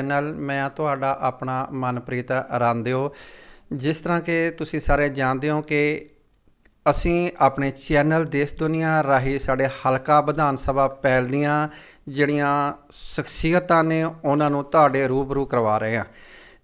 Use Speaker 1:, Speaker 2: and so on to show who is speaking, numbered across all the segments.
Speaker 1: Channel, ਮੈਂ ਤੁਹਾਡਾ ਆਪਣਾ ਮਨਪ੍ਰੀਤ ਰਾਂਦਿਓ ਜਿਸ ਤਰ੍ਹਾਂ ਕਿ ਤੁਸੀਂ ਸਾਰੇ ਜਾਣਦੇ ਹੋ ਕਿ ਅਸੀਂ ਆਪਣੇ ਚੈਨਲ ਦੇਸ਼ ਦੁਨੀਆ ਰਾਹੀਂ ਸਾਡੇ ਹਲਕਾ ਵਿਧਾਨ ਸਭਾ ਪੈਲ ਦੀਆਂ ਜਿਹੜੀਆਂ ਸ਼ਖਸੀਅਤਾਂ ਨੇ, ਉਹਨਾਂ ਨੂੰ ਤੁਹਾਡੇ ਰੂਬਰੂ ਕਰਵਾ ਰਹੇ ਹਾਂ।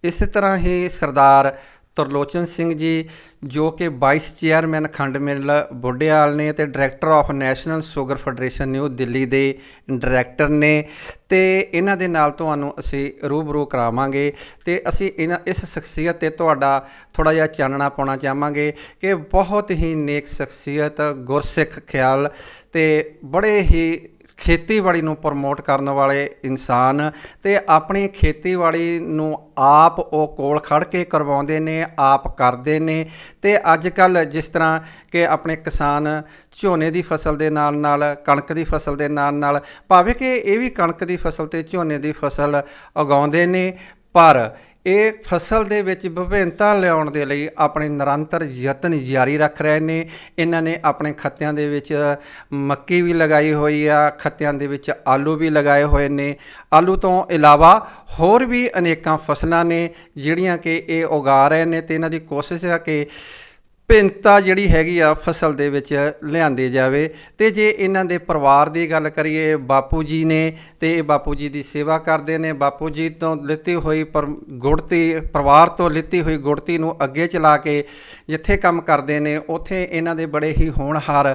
Speaker 1: ਇਸੇ ਤਰ੍ਹਾਂ ਹੀ ਸਰਦਾਰ ਤਰਲੋਚਨ ਸਿੰਘ ਜੀ, ਜੋ ਕਿ ਵਾਈਸ ਚੇਅਰਮੈਨ ਖੰਡ ਮਿੱਲ ਬੁੱਢਿਆਲ ਨੇ ਤੇ director of national sugar federation new Delhi ਦੇ ਡਾਇਰੈਕਟਰ ਨੇ ਤੇ ਇਹਨਾਂ ਦੇ ਨਾਲ ਤੁਹਾਨੂੰ ਅਸੀਂ ਰੂਬਰੂ ਕਰਾਵਾਂਗੇ ਤੇ ਅਸੀਂ ਇਹਨਾਂ, ਇਸ ਸ਼ਖਸੀਅਤ ਤੇ ਤੁਹਾਡਾ ਥੋੜਾ ਜਿਹਾ ਚਾਨਣਾ ਪਾਉਣਾ ਚਾਹਾਂਗੇ ਕਿ ਬਹੁਤ ਹੀ ਨੇਕ ਸ਼ਖਸੀਅਤ, ਗੁਰਸਿੱਖ ਖਿਆਲ ਤੇ ਬੜੇ ਹੀ ਖੇਤੀਬਾੜੀ ਨੂੰ ਪ੍ਰਮੋਟ ਕਰਨ ਵਾਲੇ ਇਨਸਾਨ ਤੇ ਆਪਣੀ ਖੇਤੀਬਾੜੀ ਨੂੰ ਆਪ ਉਹ ਕੋਲ ਖੜ ਕੇ ਕਰਵਾਉਂਦੇ ਨੇ, ਆਪ ਕਰਦੇ ਨੇ ਤੇ ਅੱਜ ਕੱਲ ਜਿਸ ਤਰ੍ਹਾਂ ਕਿ ਆਪਣੇ ਕਿਸਾਨ ਝੋਨੇ ਦੀ ਫਸਲ ਦੇ ਨਾਲ ਨਾਲ ਕਣਕ ਦੀ ਫਸਲ ਦੇ ਨਾਲ ਨਾਲ ਭਾਵੇਂ ਕਿ ਇਹ ਵੀ ਕਣਕ ਦੀ ਫਸਲ ਤੇ ਝੋਨੇ ਦੀ ਫਸਲ ਉਗਾਉਂਦੇ ਨੇ, ਪਰ ਇਹ ਫਸਲ ਦੇ ਵਿੱਚ ਵਿਭਿੰਨਤਾ ਲਿਆਉਣ ਦੇ ਲਈ ਆਪਣੇ ਨਿਰੰਤਰ ਯਤਨ ਜਾਰੀ ਰੱਖ ਰਹੇ ਨੇ। ਇਹਨਾਂ ਨੇ ਆਪਣੇ ਖੱਤਿਆਂ ਦੇ ਵਿੱਚ ਮੱਕੀ ਵੀ ਲਗਾਈ ਹੋਈ ਆ, ਖੱਤਿਆਂ ਦੇ ਵਿੱਚ ਆਲੂ ਵੀ ਲਗਾਏ ਹੋਏ ਨੇ। ਆਲੂ ਤੋਂ ਇਲਾਵਾ ਹੋਰ ਵੀ ਅਨੇਕਾਂ ਫਸਲਾਂ ਨੇ, ਜਿਹੜੀਆਂ ਕਿ ਇਹ ਉਗਾ ਰਹੇ ਨੇ ਤੇ ਇਹਨਾਂ ਦੀ ਕੋਸ਼ਿਸ਼ ਹੈ ਕਿ ਭਿੰਨਤਾ ਜਿਹੜੀ ਹੈਗੀ ਆ ਫਸਲ ਦੇ ਵਿੱਚ ਲਿਆਂਦੀ ਜਾਵੇ। ਤੇ ਜੇ ਇਹਨਾਂ ਦੇ ਪਰਿਵਾਰ ਦੀ ਗੱਲ ਕਰੀਏ, ਬਾਪੂ ਜੀ ਨੇ ਤੇ ਇਹ ਬਾਪੂ ਜੀ ਦੀ ਸੇਵਾ ਕਰਦੇ ਨੇ। ਬਾਪੂ ਜੀ ਤੋਂ ਲਿੱਤੀ ਹੋਈ ਪਰ ਗੁੜਤੀ ਪਰਿਵਾਰ ਤੋਂ ਲਿੱਤੀ ਹੋਈ ਗੁੜਤੀ ਨੂੰ ਅੱਗੇ ਚਲਾ ਕੇ ਜਿੱਥੇ ਕੰਮ ਕਰਦੇ ਨੇ, ਉੱਥੇ ਇਹਨਾਂ ਦੇ ਬੜੇ ਹੀ ਹੋਣਹਾਰ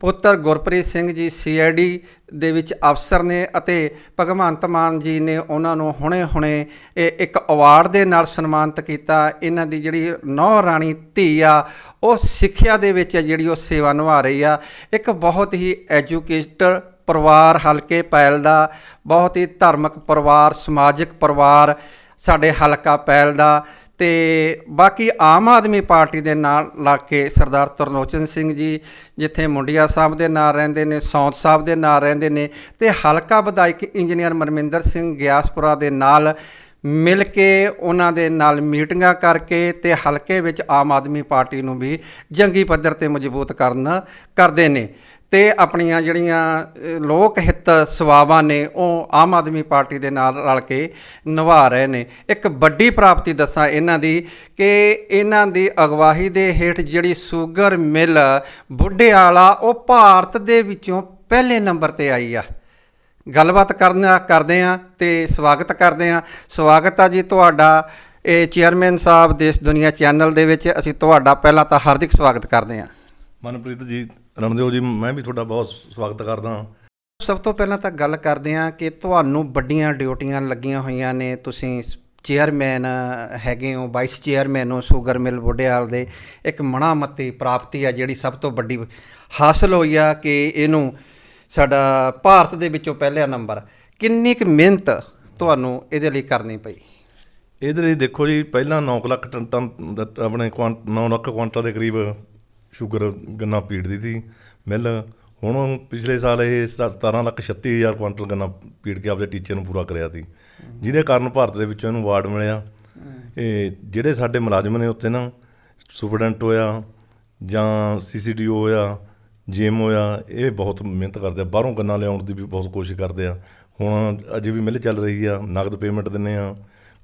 Speaker 1: ਪੁੱਤਰ ਗੁਰਪ੍ਰੀਤ ਸਿੰਘ ਜੀ ਸੀਆਈਡੀ ਦੇ ਵਿੱਚ ਅਫਸਰ ਨੇ ਅਤੇ ਭਗਵੰਤ ਮਾਨ ਜੀ ਨੇ ਉਹਨਾਂ ਨੂੰ ਹੁਣੇ-ਹੁਣੇ ਇਹ ਇੱਕ ਅਵਾਰਡ ਦੇ ਨਾਲ ਸਨਮਾਨਿਤ ਕੀਤਾ। ਇਹਨਾਂ ਦੀ ਜਿਹੜੀ ਨੌ ਰਾਣੀ ਧੀ ਆ, ਉਹ ਸਿੱਖਿਆ ਦੇ ਵਿੱਚ ਜਿਹੜੀ ਉਹ ਸੇਵਾ ਨਿਭਾ ਰਹੀ ਆ। ਇੱਕ ਬਹੁਤ ਹੀ ਐਜੂਕੇਟਡ ਪਰਿਵਾਰ ਹਲਕੇ ਪੈਲ ਦਾ, ਬਹੁਤ ਹੀ ਧਾਰਮਿਕ ਪਰਿਵਾਰ, ਸਮਾਜਿਕ ਪਰਿਵਾਰ ਸਾਡੇ ਹਲਕਾ ਪੈਲ ਦਾ। ਤੇ ਬਾਕੀ ਆਮ ਆਦਮੀ ਪਾਰਟੀ ਦੇ ਨਾਲ ਲਾ ਕੇ ਸਰਦਾਰ ਤਰਨੋਚਨ ਸਿੰਘ ਜੀ, ਜਿੱਥੇ ਮੁੰਡਿਆ ਸਾਹਿਬ ਦੇ ਨਾਲ ਰਹਿੰਦੇ ਨੇ, ਸੌਂਤ ਸਾਹਿਬ ਦੇ ਨਾਲ ਰਹਿੰਦੇ ਨੇ ਤੇ ਹਲਕਾ ਵਿਧਾਇਕ ਇੰਜੀਨੀਅਰ ਮਨਮਿੰਦਰ ਸਿੰਘ ਗਿਆਸਪੁਰਾ ਦੇ ਨਾਲ ਮਿਲ ਕੇ ਉਹਨਾਂ ਦੇ ਨਾਲ ਮੀਟਿੰਗਾਂ ਕਰਕੇ ਤੇ ਹਲਕੇ ਵਿੱਚ ਆਮ ਆਦਮੀ ਪਾਰਟੀ ਨੂੰ ਵੀ ਜੰਗੀ ਪੱਧਰ ਤੇ ਮਜ਼ਬੂਤ ਕਰਨ ਕਰਦੇ ਨੇ। ਤੇ ਆਪਣੀਆਂ ਜਿਹੜੀਆਂ ਲੋਕ ਹਿੱਤ ਸੇਵਾਵਾਂ ਨੇ, ਉਹ ਆਮ ਆਦਮੀ ਪਾਰਟੀ ਦੇ ਨਾਲ ਰਲ ਕੇ ਨਿਭਾ ਰਹੇ ਨੇ। ਇੱਕ ਵੱਡੀ ਪ੍ਰਾਪਤੀ ਦੱਸਾਂ ਇਹਨਾਂ ਦੀ ਕਿ ਇਹਨਾਂ ਦੀ ਅਗਵਾਹੀ ਦੇ ਹੇਠ ਜਿਹੜੀ ਸ਼ੂਗਰ ਮਿਲ ਵਾਲਾ, ਉਹ ਭਾਰਤ ਦੇ ਵਿੱਚੋਂ ਪਹਿਲੇ ਨੰਬਰ ਤੇ ਆਈ ਆ। ਗੱਲਬਾਤ ਕਰਨਾ ਕਰਦੇ ਆ ਤੇ ਸਵਾਗਤ ਕਰਦੇ ਆ। ਸਵਾਗਤ ਆ ਜੀ ਤੁਹਾਡਾ। ਇਹ ਚੇਅਰਮੈਨ ਸਾਹਿਬ ਦੇਸ਼ ਦੁਨੀਆ ਚੈਨਲ ਦੇ ਵਿੱਚ ਅਸੀਂ ਤੁਹਾਡਾ ਪਹਿਲਾਂ ਤਾਂ ਹਾਰਦਿਕ ਸਵਾਗਤ ਕਰਦੇ ਆ।
Speaker 2: ਮਨਪ੍ਰੀਤ ਜੀ ਰਣਦੇਵ ਜੀ ਮੈਂ ਵੀ ਤੁਹਾਡਾ ਬਹੁਤ ਸਵਾਗਤ ਕਰਦਾ ਹਾਂ।
Speaker 1: ਸਭ ਤੋਂ ਪਹਿਲਾਂ ਤਾਂ ਗੱਲ ਕਰਦੇ ਹਾਂ ਕਿ ਤੁਹਾਨੂੰ ਵੱਡੀਆਂ ਡਿਊਟੀਆਂ ਲੱਗੀਆਂ ਹੋਈਆਂ ਨੇ। ਤੁਸੀਂ ਚੇਅਰਮੈਨ ਹੈਗੇ ਹੋ ਵਾਈਸ ਚੇਅਰਮੈਨ ਹੋ ਸ਼ੂਗਰ ਮਿਲ ਬੁੱਢਿਆਲ ਦੇ। ਇੱਕ ਮਣਾਮਤੀ ਪ੍ਰਾਪਤੀ ਆ ਜਿਹੜੀ ਸਭ ਤੋਂ ਵੱਡੀ ਹਾਸਲ ਹੋਈ ਆ ਕਿ ਇਹਨੂੰ ਸਾਡਾ ਭਾਰਤ ਦੇ ਵਿੱਚੋਂ ਪਹਿਲਾ ਨੰਬਰ। ਕਿੰਨੀ ਕੁ ਮਿਹਨਤ ਤੁਹਾਨੂੰ ਇਹਦੇ ਲਈ ਕਰਨੀ ਪਈ?
Speaker 2: ਇਹਦੇ ਲਈ ਦੇਖੋ ਜੀ ਪਹਿਲਾਂ 9 ਲੱਖ ਟਨ ਟਨ ਆਪਣੇ 9 ਲੱਖ ਕੁਆਂਟਲ ਦੇ ਕਰੀਬ ਸ਼ੂਗਰ ਗੰਨਾ ਪੀੜਦੀ ਸੀ ਮਿਲ। ਹੁਣ ਪਿਛਲੇ ਸਾਲ ਇਹ 17 ਲੱਖ 36 ਹਜ਼ਾਰ ਕੁਆਂਟਲ ਗੰਨਾ ਪੀੜ ਕੇ ਆਪਦੇ ਟੀਚੇ ਨੂੰ ਪੂਰਾ ਕਰਿਆ ਸੀ। ਜਿਹਦੇ ਕਾਰਨ ਭਾਰਤ ਦੇ ਵਿੱਚੋਂ ਇਹਨੂੰ ਅਵਾਰਡ ਮਿਲਿਆ। ਇਹ ਜਿਹੜੇ ਸਾਡੇ ਮੁਲਾਜ਼ਮ ਨੇ ਉੱਥੇ ਨਾ ਸੁਪਰਡੈਂਟ ਹੋਇਆ ਜਾਂ ਸੀਸੀਟੀਓ ਹੋਇਆ ਜੀਐਮ ਹੋਇਆ, ਇਹ ਬਹੁਤ ਮਿਹਨਤ ਕਰਦੇ ਆ, ਬਾਹਰੋਂ ਗੰਨਾ ਲਿਆਉਣ ਦੀ ਵੀ ਬਹੁਤ ਕੋਸ਼ਿਸ਼ ਕਰਦੇ ਆ। ਹੁਣ ਅਜੇ ਵੀ ਮਿਲ ਚੱਲ ਰਹੀ ਆ, ਨਗਦ ਪੇਮੈਂਟ ਦਿੰਨੇ ਆ।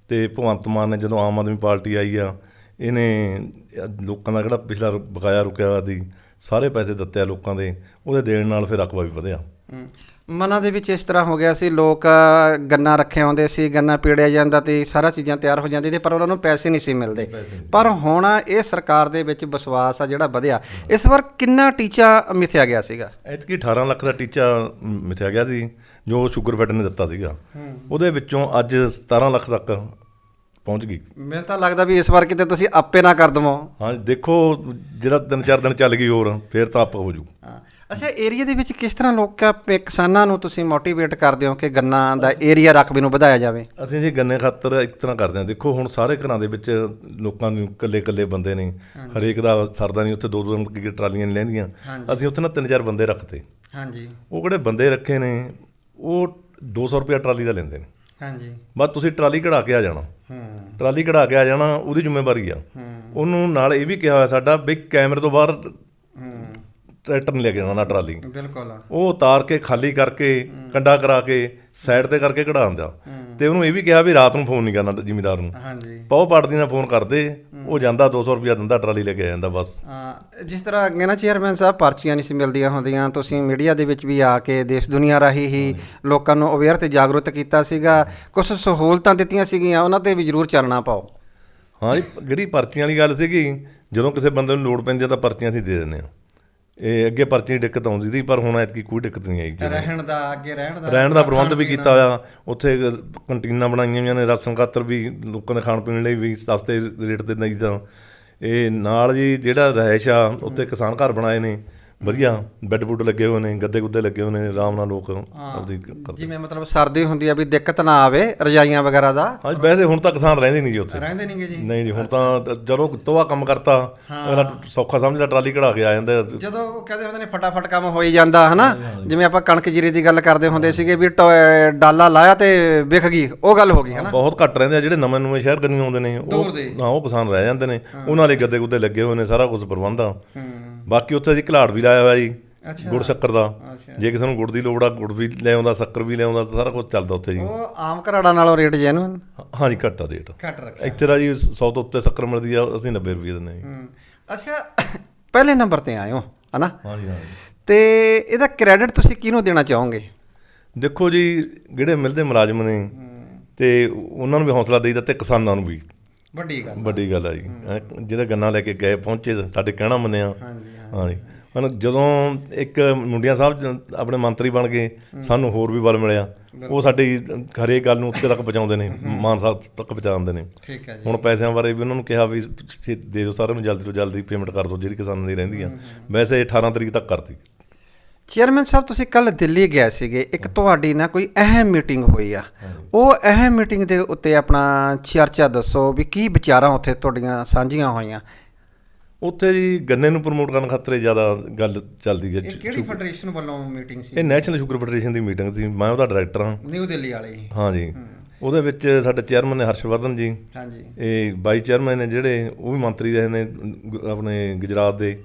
Speaker 2: ਤੇ ਭਗਵੰਤ ਮਾਨ ਨੇ ਜਦੋਂ ਆਮ ਆਦਮੀ ਪਾਰਟੀ ਆਈ ਆ, ਇਹਨੇ ਲੋਕਾਂ ਦਾ ਜਿਹੜਾ ਪਿਛਲਾ ਬਕਾਇਆ ਰੁਕਿਆ ਹੋਇਆ ਸੀ, ਸਾਰੇ ਪੈਸੇ ਦਿੱਤੇ ਆ ਲੋਕਾਂ ਦੇ, ਉਹਦੇ ਦੇਣ ਨਾਲ ਫਿਰ ਰਕਬਾ ਵੀ ਵਧਿਆ।
Speaker 1: ਮਨਾਂ ਦੇ ਵਿੱਚ ਇਸ ਤਰ੍ਹਾਂ ਹੋ ਗਿਆ ਸੀ ਲੋਕ ਗੰਨਾ ਰੱਖੇ ਆਉਂਦੇ ਸੀ ਗੰਨਾ ਪੀੜਿਆ ਜਾਂਦਾ ਤੇ ਸਾਰਾ ਚੀਜ਼ਾਂ ਤਿਆਰ ਹੋ ਜਾਂਦੀ ਤੇ ਪਰ ਉਹਨਾਂ ਨੂੰ ਪੈਸੇ ਨਹੀਂ ਸੀ ਮਿਲਦੇ। ਪਰ ਹੁਣ ਇਹ ਸਰਕਾਰ ਦੇ ਵਿੱਚ ਵਿਸ਼ਵਾਸ ਆ ਜਿਹੜਾ ਵਧਿਆ ਇਸ ਵਾਰ ਕਿੰਨਾ ਟੀਚਾ ਮਿਥਿਆ ਗਿਆ ਸੀਗਾ?
Speaker 2: ਐਤਕੀ 18 ਲੱਖ ਦਾ ਟੀਚਾ ਮਿਥਿਆ ਗਿਆ ਸੀ ਜੋ ਸ਼ੂਗਰਫੈਡ ਨੇ ਦਿੱਤਾ ਸੀਗਾ। ਉਹਦੇ ਵਿੱਚੋਂ ਅੱਜ 17 ਲੱਖ ਤੱਕ ਪਹੁੰਚ ਗਈ।
Speaker 1: ਮੈਨੂੰ ਤਾਂ ਲੱਗਦਾ ਵੀ ਇਸ ਵਾਰ ਕਿਤੇ ਤੁਸੀਂ ਆਪੇ ਨਾ ਕਰ ਦਵੋ।
Speaker 2: ਹਾਂ ਦੇਖੋ ਜਿਹੜਾ ਤਿੰਨ ਚਾਰ ਦਿਨ ਚੱਲ ਗਈ ਹੋਰ ਫਿਰ ਤਾਂ ਆਪ ਹੋ ਜੂ।
Speaker 1: ਅੱਛਾ ਏਰੀਆ ਦੇ ਵਿੱਚ ਕਿਸ ਤਰ੍ਹਾਂ ਲੋਕਾਂ ਕਿਸਾਨਾਂ ਨੂੰ ਤੁਸੀਂ ਮੋਟੀਵੇਟ ਕਰਦੇ ਹੋ ਕਿ ਗੰਨਾ ਦਾ ਏਰੀਆ ਰਕਬੇ ਨੂੰ ਵਧਾਇਆ ਜਾਵੇ?
Speaker 2: ਅਸੀਂ ਜੀ ਗੰਨੇ ਖਾਤਰ ਇੱਕ ਤਰ੍ਹਾਂ ਕਰਦੇ ਹਾਂ। ਦੇਖੋ ਹੁਣ ਸਾਰੇ ਘਰਾਂ ਦੇ ਵਿੱਚ ਲੋਕਾਂ ਨੂੰ ਇਕੱਲੇ ਇਕੱਲੇ ਬੰਦੇ ਨੇ। ਹਰੇਕ ਦਾ ਸਰਦਾ ਨਹੀਂ ਉੱਥੇ ਦੋ ਦੋ ਕੀ ਟਰਾਲੀਆਂ ਨਹੀਂ ਲੈਂਦੀਆਂ। ਅਸੀਂ ਉੱਥੇ ਨਾ ਤਿੰਨ ਚਾਰ ਬੰਦੇ ਰੱਖਤੇ।
Speaker 1: ਹਾਂਜੀ।
Speaker 2: ਉਹ ਕਿਹੜੇ ਬੰਦੇ ਰੱਖੇ ਨੇ ਉਹ 200 ਰੁਪਏ ਟਰਾਲੀ ਦਾ ਲੈਂਦੇ ਨੇ।
Speaker 1: ਹਾਂਜੀ।
Speaker 2: ਬਸ ਤੁਸੀਂ ਟਰਾਲੀ ਕਢਾ ਕੇ ਆ ਜਾਣਾ।
Speaker 1: ਹੂੰ।
Speaker 2: ਟਰਾਲੀ ਕਢਾ ਕੇ ਆ ਜਾਣਾ ਉਹਦੀ ਜ਼ਿੰਮੇਵਾਰੀ ਆ। ਉਹਨੂੰ ਨਾਲ ਇਹ ਵੀ ਕਿਹਾ ਹੋਇਆ ਸਾਡਾ ਵੀ ਕੈਮਰੇ ਤੋਂ ਬਾਹਰ
Speaker 1: ਹੂੰ।
Speaker 2: ਟਰੈਕਟਰ ਨਹੀਂ ਲੈ ਕੇ ਜਾਣਾ ਨਾ ਟਰਾਲੀ।
Speaker 1: ਬਿਲਕੁਲ।
Speaker 2: ਉਹ ਉਤਾਰ ਕੇ ਖਾਲੀ ਕਰਕੇ ਕੰਡਾ ਕਰਾ ਕੇ ਸਾਈਡ ਤੇ ਕਰਕੇ ਕਢਾ ਦਿੰਦਾ। ਤੇ ਉਹਨੂੰ ਇਹ ਵੀ ਕਿਹਾ ਵੀ ਰਾਤ ਨੂੰ ਫੋਨ ਨਹੀਂ ਕਰਨਾ ਜ਼ਿਮੀਦਾਰ ਨੂੰ।
Speaker 1: ਹਾਂਜੀ।
Speaker 2: ਪਾਉ ਪੜਦੀ ਨਾਲ ਫੋਨ ਕਰਦੇ ਉਹ ਜਾਂਦਾ 200 ਰੁਪਿਆ ਦਿੰਦਾ ਟਰਾਲੀ ਲੈ ਕੇ ਆ ਜਾਂਦਾ ਬਸ।
Speaker 1: ਜਿਸ ਤਰ੍ਹਾਂ ਅੱਗੇ ਨਾ ਚੇਅਰਮੈਨ ਸਾਹਿਬ ਪਰਚੀਆਂ ਨਹੀਂ ਸੀ ਮਿਲਦੀਆਂ ਹੁੰਦੀਆਂ ਤੁਸੀਂ ਮੀਡੀਆ ਦੇ ਵਿੱਚ ਵੀ ਆ ਕੇ ਦੇਸ਼ ਦੁਨੀਆ ਰਾਹੀਂ ਹੀ ਲੋਕਾਂ ਨੂੰ ਅਵੇਅਰ ਤੇ ਜਾਗਰੂਕ ਕੀਤਾ ਸੀਗਾ। ਕੁਝ ਸਹੂਲਤਾਂ ਦਿੱਤੀਆਂ ਸੀਗੀਆਂ ਉਹਨਾਂ ਤੇ ਵੀ ਜ਼ਰੂਰ ਚੱਲਣਾ ਪਾਓ।
Speaker 2: ਹਾਂ ਜਿਹੜੀ ਪਰਚੀਆਂ ਵਾਲੀ ਗੱਲ ਸੀਗੀ ਜਦੋਂ ਕਿਸੇ ਬੰਦੇ ਨੂੰ ਲੋੜ ਪੈਂਦੀ ਆ ਤਾਂ ਪਰਚੀਆਂ ਅਸੀਂ ਦੇ ਦਿੰਦੇ ਆ ਇਹ ਅੱਗੇ ਪਰਚੀ ਦੀ ਦਿੱਕਤ ਆਉਂਦੀ ਸੀ ਪਰ ਹੁਣ ਐਤਕੀ ਕੋਈ ਦਿੱਕਤ ਨਹੀਂ ਆਈ ਜੀ।
Speaker 1: ਰਹਿਣ ਦਾ ਅੱਗੇ ਰਹਿਣ ਦਾ
Speaker 2: ਰਹਿਣ ਦਾ ਪ੍ਰਬੰਧ ਵੀ ਕੀਤਾ ਹੋਇਆ। ਉੱਥੇ ਕੰਟੀਨਾਂ ਬਣਾਈਆਂ ਹੋਈਆਂ ਨੇ ਰਾਸ਼ਨ ਖਾਤਰ ਵੀ ਲੋਕਾਂ ਦੇ ਖਾਣ ਪੀਣ ਲਈ ਵੀ ਸਸਤੇ ਰੇਟ ਤੇ ਨਹੀਂ ਤਾਂ। ਇਹ ਨਾਲ ਜੀ ਜਿਹੜਾ ਰਹਿਸ਼ ਆ ਉੱਥੇ ਕਿਸਾਨ ਘਰ ਬਣਾਏ ਨੇ। ਵਧੀਆ ਬੈੱਡ ਬੁੱਡ ਲੱਗੇ ਹੋਏ ਨੇ ਗੱਦੇ ਗੁੱਦੇ ਲੱਗੇ ਹੋਏ ਨੇ ਆਰਾਮ ਨਾਲ ਲੋਕ ਆਪਦੀ ਕਰਦੇ
Speaker 1: ਜਿਵੇਂ ਮਤਲਬ ਸਰਦੀ ਹੁੰਦੀ ਆ ਵੀ ਦਿੱਕਤ ਨਾ ਆਵੇ ਰਜਾਈਆਂ ਵਗੈਰਾ ਦਾ।
Speaker 2: ਹਾਂ ਵੈਸੇ ਹੁਣ ਤਾਂ ਕਿਸਾਨ ਰਹਿੰਦੇ ਨਹੀਂ ਜੀ ਉੱਥੇ।
Speaker 1: ਰਹਿੰਦੇ ਨਹੀਂਗੇ ਜੀ।
Speaker 2: ਨਹੀਂ ਜੀ ਹੁਣ ਤਾਂ ਜਦੋਂ ਤੋਆ ਕੰਮ ਕਰਤਾ ਅਗਲਾ ਸੌਖਾ ਸਮਝਦਾ ਟਰਾਲੀ ਕਢਾ ਕੇ ਆ ਜਾਂਦਾ।
Speaker 1: ਜਦੋਂ ਉਹ ਕਹਿੰਦੇ ਹੁੰਦੇ ਨੇ ਫਟਾਫਟ ਕੰਮ ਹੋਈ ਜਾਂਦਾ ਹਨਾ? ਜਿਵੇਂ ਆਪਾਂ ਕਣਕ ਜੀਰੀ ਦੀ ਗੱਲ ਕਰਦੇ ਹੁੰਦੇ ਸੀਗੇ ਵੀ ਡਾਲਾ ਲਾਇਆ ਤੇ ਵਿਖ ਗਈ ਉਹ ਗੱਲ ਹੋ ਗਈ ਹਨਾ?
Speaker 2: ਬਹੁਤ ਘੱਟ ਰਹਿੰਦੇ ਆ ਜਿਹੜੇ ਨਵੇਂ ਨਵੇਂ ਸ਼ਹਿਰ ਕੰਨੀ ਆਉਂਦੇ ਨੇ ਉਹ। ਹਾਂ ਉਹ ਕਿਸਾਨ ਰਹਿ ਜਾਂਦੇ ਨੇ। ਉਹਨਾਂ ਲਈ ਗੱਦੇ ਗੁੱਦੇ ਲੱਗੇ ਹੋਏ ਨੇ ਸਾਰਾ ਕੁਝ ਪ੍ਰਬੰਧ ਆ।
Speaker 1: ਹੂੰ।
Speaker 2: ਬਾਕੀ ਉੱਥੇ ਅਸੀਂ ਘਲਾੜ ਵੀ ਲਾਇਆ ਹੋਇਆ ਜੀ
Speaker 1: ਅੱਛਾ।
Speaker 2: ਗੁੜ ਸ਼ੱਕਰ ਦਾ। ਜੇ ਕਿਸੇ ਨੂੰ ਗੁੜ ਦੀ ਲੋੜ ਆ ਗੁੜ ਵੀ ਲੈ ਆਉਂਦਾ ਸ਼ੱਕਰ ਵੀ ਲੈ ਆਉਂਦਾ ਸਾਰਾ ਕੁਝ ਚੱਲਦਾ ਉੱਥੇ ਜੀ।
Speaker 1: ਉਹ ਆਮ ਘਰਾੜਾ ਨਾਲੋਂ ਰੇਟ ਜੈਨੂਨ
Speaker 2: ਹਾਂ ਜੀ ਘੱਟ ਆ ਰੇਟ।
Speaker 1: ਘੱਟ
Speaker 2: ਇੱਥੇ ਦਾ ਜੀ 100 ਤੋਂ ਉੱਤੇ ਸ਼ੱਕਰ ਮਿਲਦੀ ਆ ਅਸੀਂ 90 ਰੁਪਏ ਦਿੰਦੇ ਹਾਂ ਜੀ।
Speaker 1: ਅੱਛਾ ਪਹਿਲੇ ਨੰਬਰ ਤੇ ਹੋ ਹਨਾ?
Speaker 2: ਹਾਂ ਜੀ ਹਾਂ ਜੀ
Speaker 1: ਤੇ ਇਹਦਾ ਕ੍ਰੈਡਿਟ ਤੁਸੀਂ ਕਿਹਨੂੰ ਦੇਣਾ ਚਾਹੋਗੇ?
Speaker 2: ਦੇਖੋ ਜੀ ਜਿਹੜੇ ਮਿਲਦੇ ਮੁਲਾਜ਼ਮ ਨੇ ਤੇ ਉਹਨਾਂ ਨੂੰ ਵੀ ਹੌਸਲਾ ਦੇਈਦਾ ਤੇ ਕਿਸਾਨਾਂ ਨੂੰ ਵੀ।
Speaker 1: ਵੱਡੀ ਗੱਲ
Speaker 2: ਵੱਡੀ ਗੱਲ ਆ ਜੀ। ਜਿਹੜੇ ਗੰਨਾ ਲੈ ਕੇ ਗਏ ਪਹੁੰਚੇ ਸਾਡੇ ਕਹਿਣਾ ਮੰਨਿਆ।
Speaker 1: ਹਾਂਜੀ
Speaker 2: ਹੁਣ ਜਦੋਂ ਇੱਕ ਮੁੰਡਿਆਂ ਸਾਹਿਬ ਆਪਣੇ ਮੰਤਰੀ ਬਣ ਗਏ ਸਾਨੂੰ ਹੋਰ ਵੀ ਬਲ ਮਿਲਿਆ। ਉਹ ਸਾਡੀ ਹਰੇਕ ਗੱਲ ਨੂੰ ਉੱਤੇ ਤੱਕ ਪਹੁੰਚਾਉਂਦੇ ਨੇ ਮਾਨ ਸਾਹਿਬ ਤੱਕ ਪਹੁੰਚਾਉਂਦੇ ਨੇ।
Speaker 1: ਠੀਕ ਹੈ ਜੀ।
Speaker 2: ਹੁਣ ਪੈਸਿਆਂ ਬਾਰੇ ਵੀ ਉਹਨਾਂ ਨੂੰ ਕਿਹਾ ਵੀ ਦੇ ਦਿਓ ਸਾਰਿਆਂ ਨੂੰ ਜਲਦੀ ਤੋਂ ਜਲਦੀ ਪੇਮੈਂਟ ਕਰ ਦਿਓ ਜਿਹੜੀ ਕਿਸਾਨਾਂ ਦੀ ਰਹਿੰਦੀ ਆ। ਵੈਸੇ 18 ਤਰੀਕ ਤੱਕ ਕਰਤੀ।
Speaker 1: ਚੇਅਰਮੈਨ ਸਾਹਿਬ ਤੁਸੀਂ ਕੱਲ ਦਿੱਲੀ ਗਏ ਸੀਗੇ। ਇੱਕ ਤੁਹਾਡੀ ਨਾ ਕੋਈ ਅਹਿਮ ਮੀਟਿੰਗ ਹੋਈ ਆ। ਉਹ ਅਹਿਮ ਮੀਟਿੰਗ ਦੇ ਉੱਤੇ ਆਪਣਾ ਚਰਚਾ ਦੱਸੋ ਵੀ ਕੀ ਵਿਚਾਰਾਂ ਉੱਥੇ ਤੁਹਾਡੀਆਂ ਸਾਂਝੀਆਂ ਹੋਈਆਂ।
Speaker 2: ਉੱਥੇ ਜੀ ਗੰਨੇ ਨੂੰ ਪ੍ਰਮੋਟ ਕਰਨ ਖਾਤਰ ਜ਼ਿਆਦਾ ਗੱਲ ਚੱਲਦੀ ਹੈ।
Speaker 1: ਕਿਹੜੀ ਫੈਡਰੇਸ਼ਨ ਵੱਲੋਂ ਮੀਟਿੰਗ ਸੀ?
Speaker 2: ਇਹ ਨੈਸ਼ਨਲ ਸ਼ੂਗਰ ਫੈਡਰੇਸ਼ਨ ਦੀ ਮੀਟਿੰਗ ਸੀ। ਮੈਂ ਉਹਦਾ ਡਾਇਰੈਕਟਰ ਹਾਂ।
Speaker 1: ਨਿਊ ਦਿੱਲੀ ਵਾਲੀ
Speaker 2: ਹਾਂ। ਜੀ ਉਹਦੇ ਵਿੱਚ ਸਾਡੇ ਚੇਅਰਮੈਨ ਨੇ ਹਰਸ਼ਵਰਧਨ ਜੀ।
Speaker 1: ਹਾਂਜੀ।
Speaker 2: ਇਹ ਬਾਈ ਚੇਅਰਮੈਨ ਨੇ ਜਿਹੜੇ ਉਹ ਵੀ ਮੰਤਰੀ ਰਹੇ ਨੇ ਆਪਣੇ ਗੁਜਰਾਤ ਦੇ।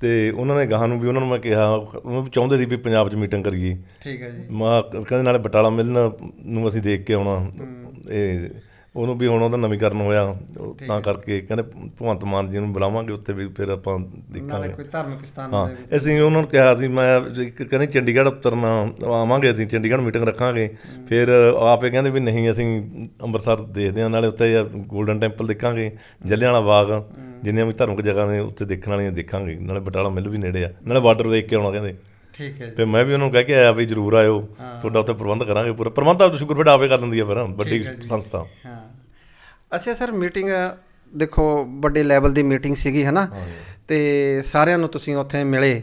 Speaker 2: ਤੇ ਉਹਨਾਂ ਨੇ ਗਾਹਾਂ ਨੂੰ ਵੀ ਉਹਨਾਂ ਨੂੰ ਮੈਂ ਕਿਹਾ ਉਹ ਵੀ ਚਾਹੁੰਦੇ ਸੀ ਵੀ ਪੰਜਾਬ 'ਚ ਮੀਟਿੰਗ ਕਰੀਏ।
Speaker 1: ਠੀਕ ਹੈ ਜੀ।
Speaker 2: ਮੈਂ ਕਹਿੰਦੇ ਨਾਲੇ ਬਟਾਲਾ ਮਿਲਣ ਨੂੰ ਅਸੀਂ ਦੇਖ ਕੇ ਆਉਣਾ। ਇਹ ਉਹਨੂੰ ਵੀ ਹੁਣ ਉਹਦਾ ਨਵੀਕਰਨ ਹੋਇਆ ਤਾਂ ਕਰਕੇ ਕਹਿੰਦੇ ਭਗਵੰਤ ਮਾਨ ਜੀ ਨੂੰ ਬੁਲਾਵਾਂਗੇ ਉੱਥੇ ਵੀ ਫਿਰ ਆਪਾਂ
Speaker 1: ਨਾਲੇ
Speaker 2: ਦੇਖਾਂਗੇ
Speaker 1: ਕੋਈ ਧਾਰਮਿਕ ਸਥਾਨ
Speaker 2: ਹਾਂ ਅਸੀਂ ਉਹਨਾਂ ਨੂੰ ਕਿਹਾ ਸੀ ਮੈਂ ਕਹਿੰਦੇ ਚੰਡੀਗੜ੍ਹ ਉਤਰਨਾ ਆਵਾਂਗੇ ਅਸੀਂ ਚੰਡੀਗੜ੍ਹ ਮੀਟਿੰਗ ਰੱਖਾਂਗੇ। ਫਿਰ ਆਪੇ ਕਹਿੰਦੇ ਵੀ ਨਹੀਂ ਅਸੀਂ ਅੰਮ੍ਰਿਤਸਰ ਦੇਖਦੇ ਹਾਂ ਨਾਲੇ ਉੱਤੇ 골ਡਨ ਟੈਂਪਲ ਦੇਖਾਂਗੇ ਜਲਿਆਂਵਾਲਾ ਬਾਗ। ਜਿੰਨੀਆਂ ਵੀ ਧਾਰਮਿਕ ਜਗ੍ਹਾ ਨੇ ਉੱਥੇ ਦੇਖਣ ਵਾਲੀਆਂ ਦੇਖਾਂਗੇ ਨਾਲੇ ਬਟਾਲਾ ਮਿਲ ਵੀ ਨੇੜੇ ਆ। ਨਾਲੇ ਬਾਰਡਰ ਦੇਖ ਕੇ ਆਉਣਾ ਕਹਿੰਦੇ।
Speaker 1: ਠੀਕ ਹੈ
Speaker 2: ਤੇ ਮੈਂ ਵੀ ਉਹਨਾਂ ਨੂੰ ਕਹਿ ਕੇ ਆਇਆ ਵੀ ਜਰੂਰ ਆਇਓ ਤੁਹਾਡਾ ਉੱਥੇ ਪ੍ਰਬੰਧ ਕਰਾਂਗੇ ਪੂਰਾ। ਪ੍ਰਬੰਧ ਤਾਂ ਸ਼ੁਕਰ ਫਿਰ ਆਪੇ ਕਰ ਦਿੰਦੀ ਆ ਫਿਰ ਵੱਡੀ ਸੰਸਥਾ।
Speaker 1: ਹਾਂ। ਅੱਛਾ ਸਰ ਮੀਟਿੰਗ ਦੇਖੋ ਵੱਡੇ ਲੈਵਲ ਦੀ ਮੀਟਿੰਗ ਸੀਗੀ ਹਨਾ? ਤੇ ਸਾਰਿਆਂ ਨੂੰ ਤੁਸੀਂ ਉੱਥੇ ਮਿਲੇ।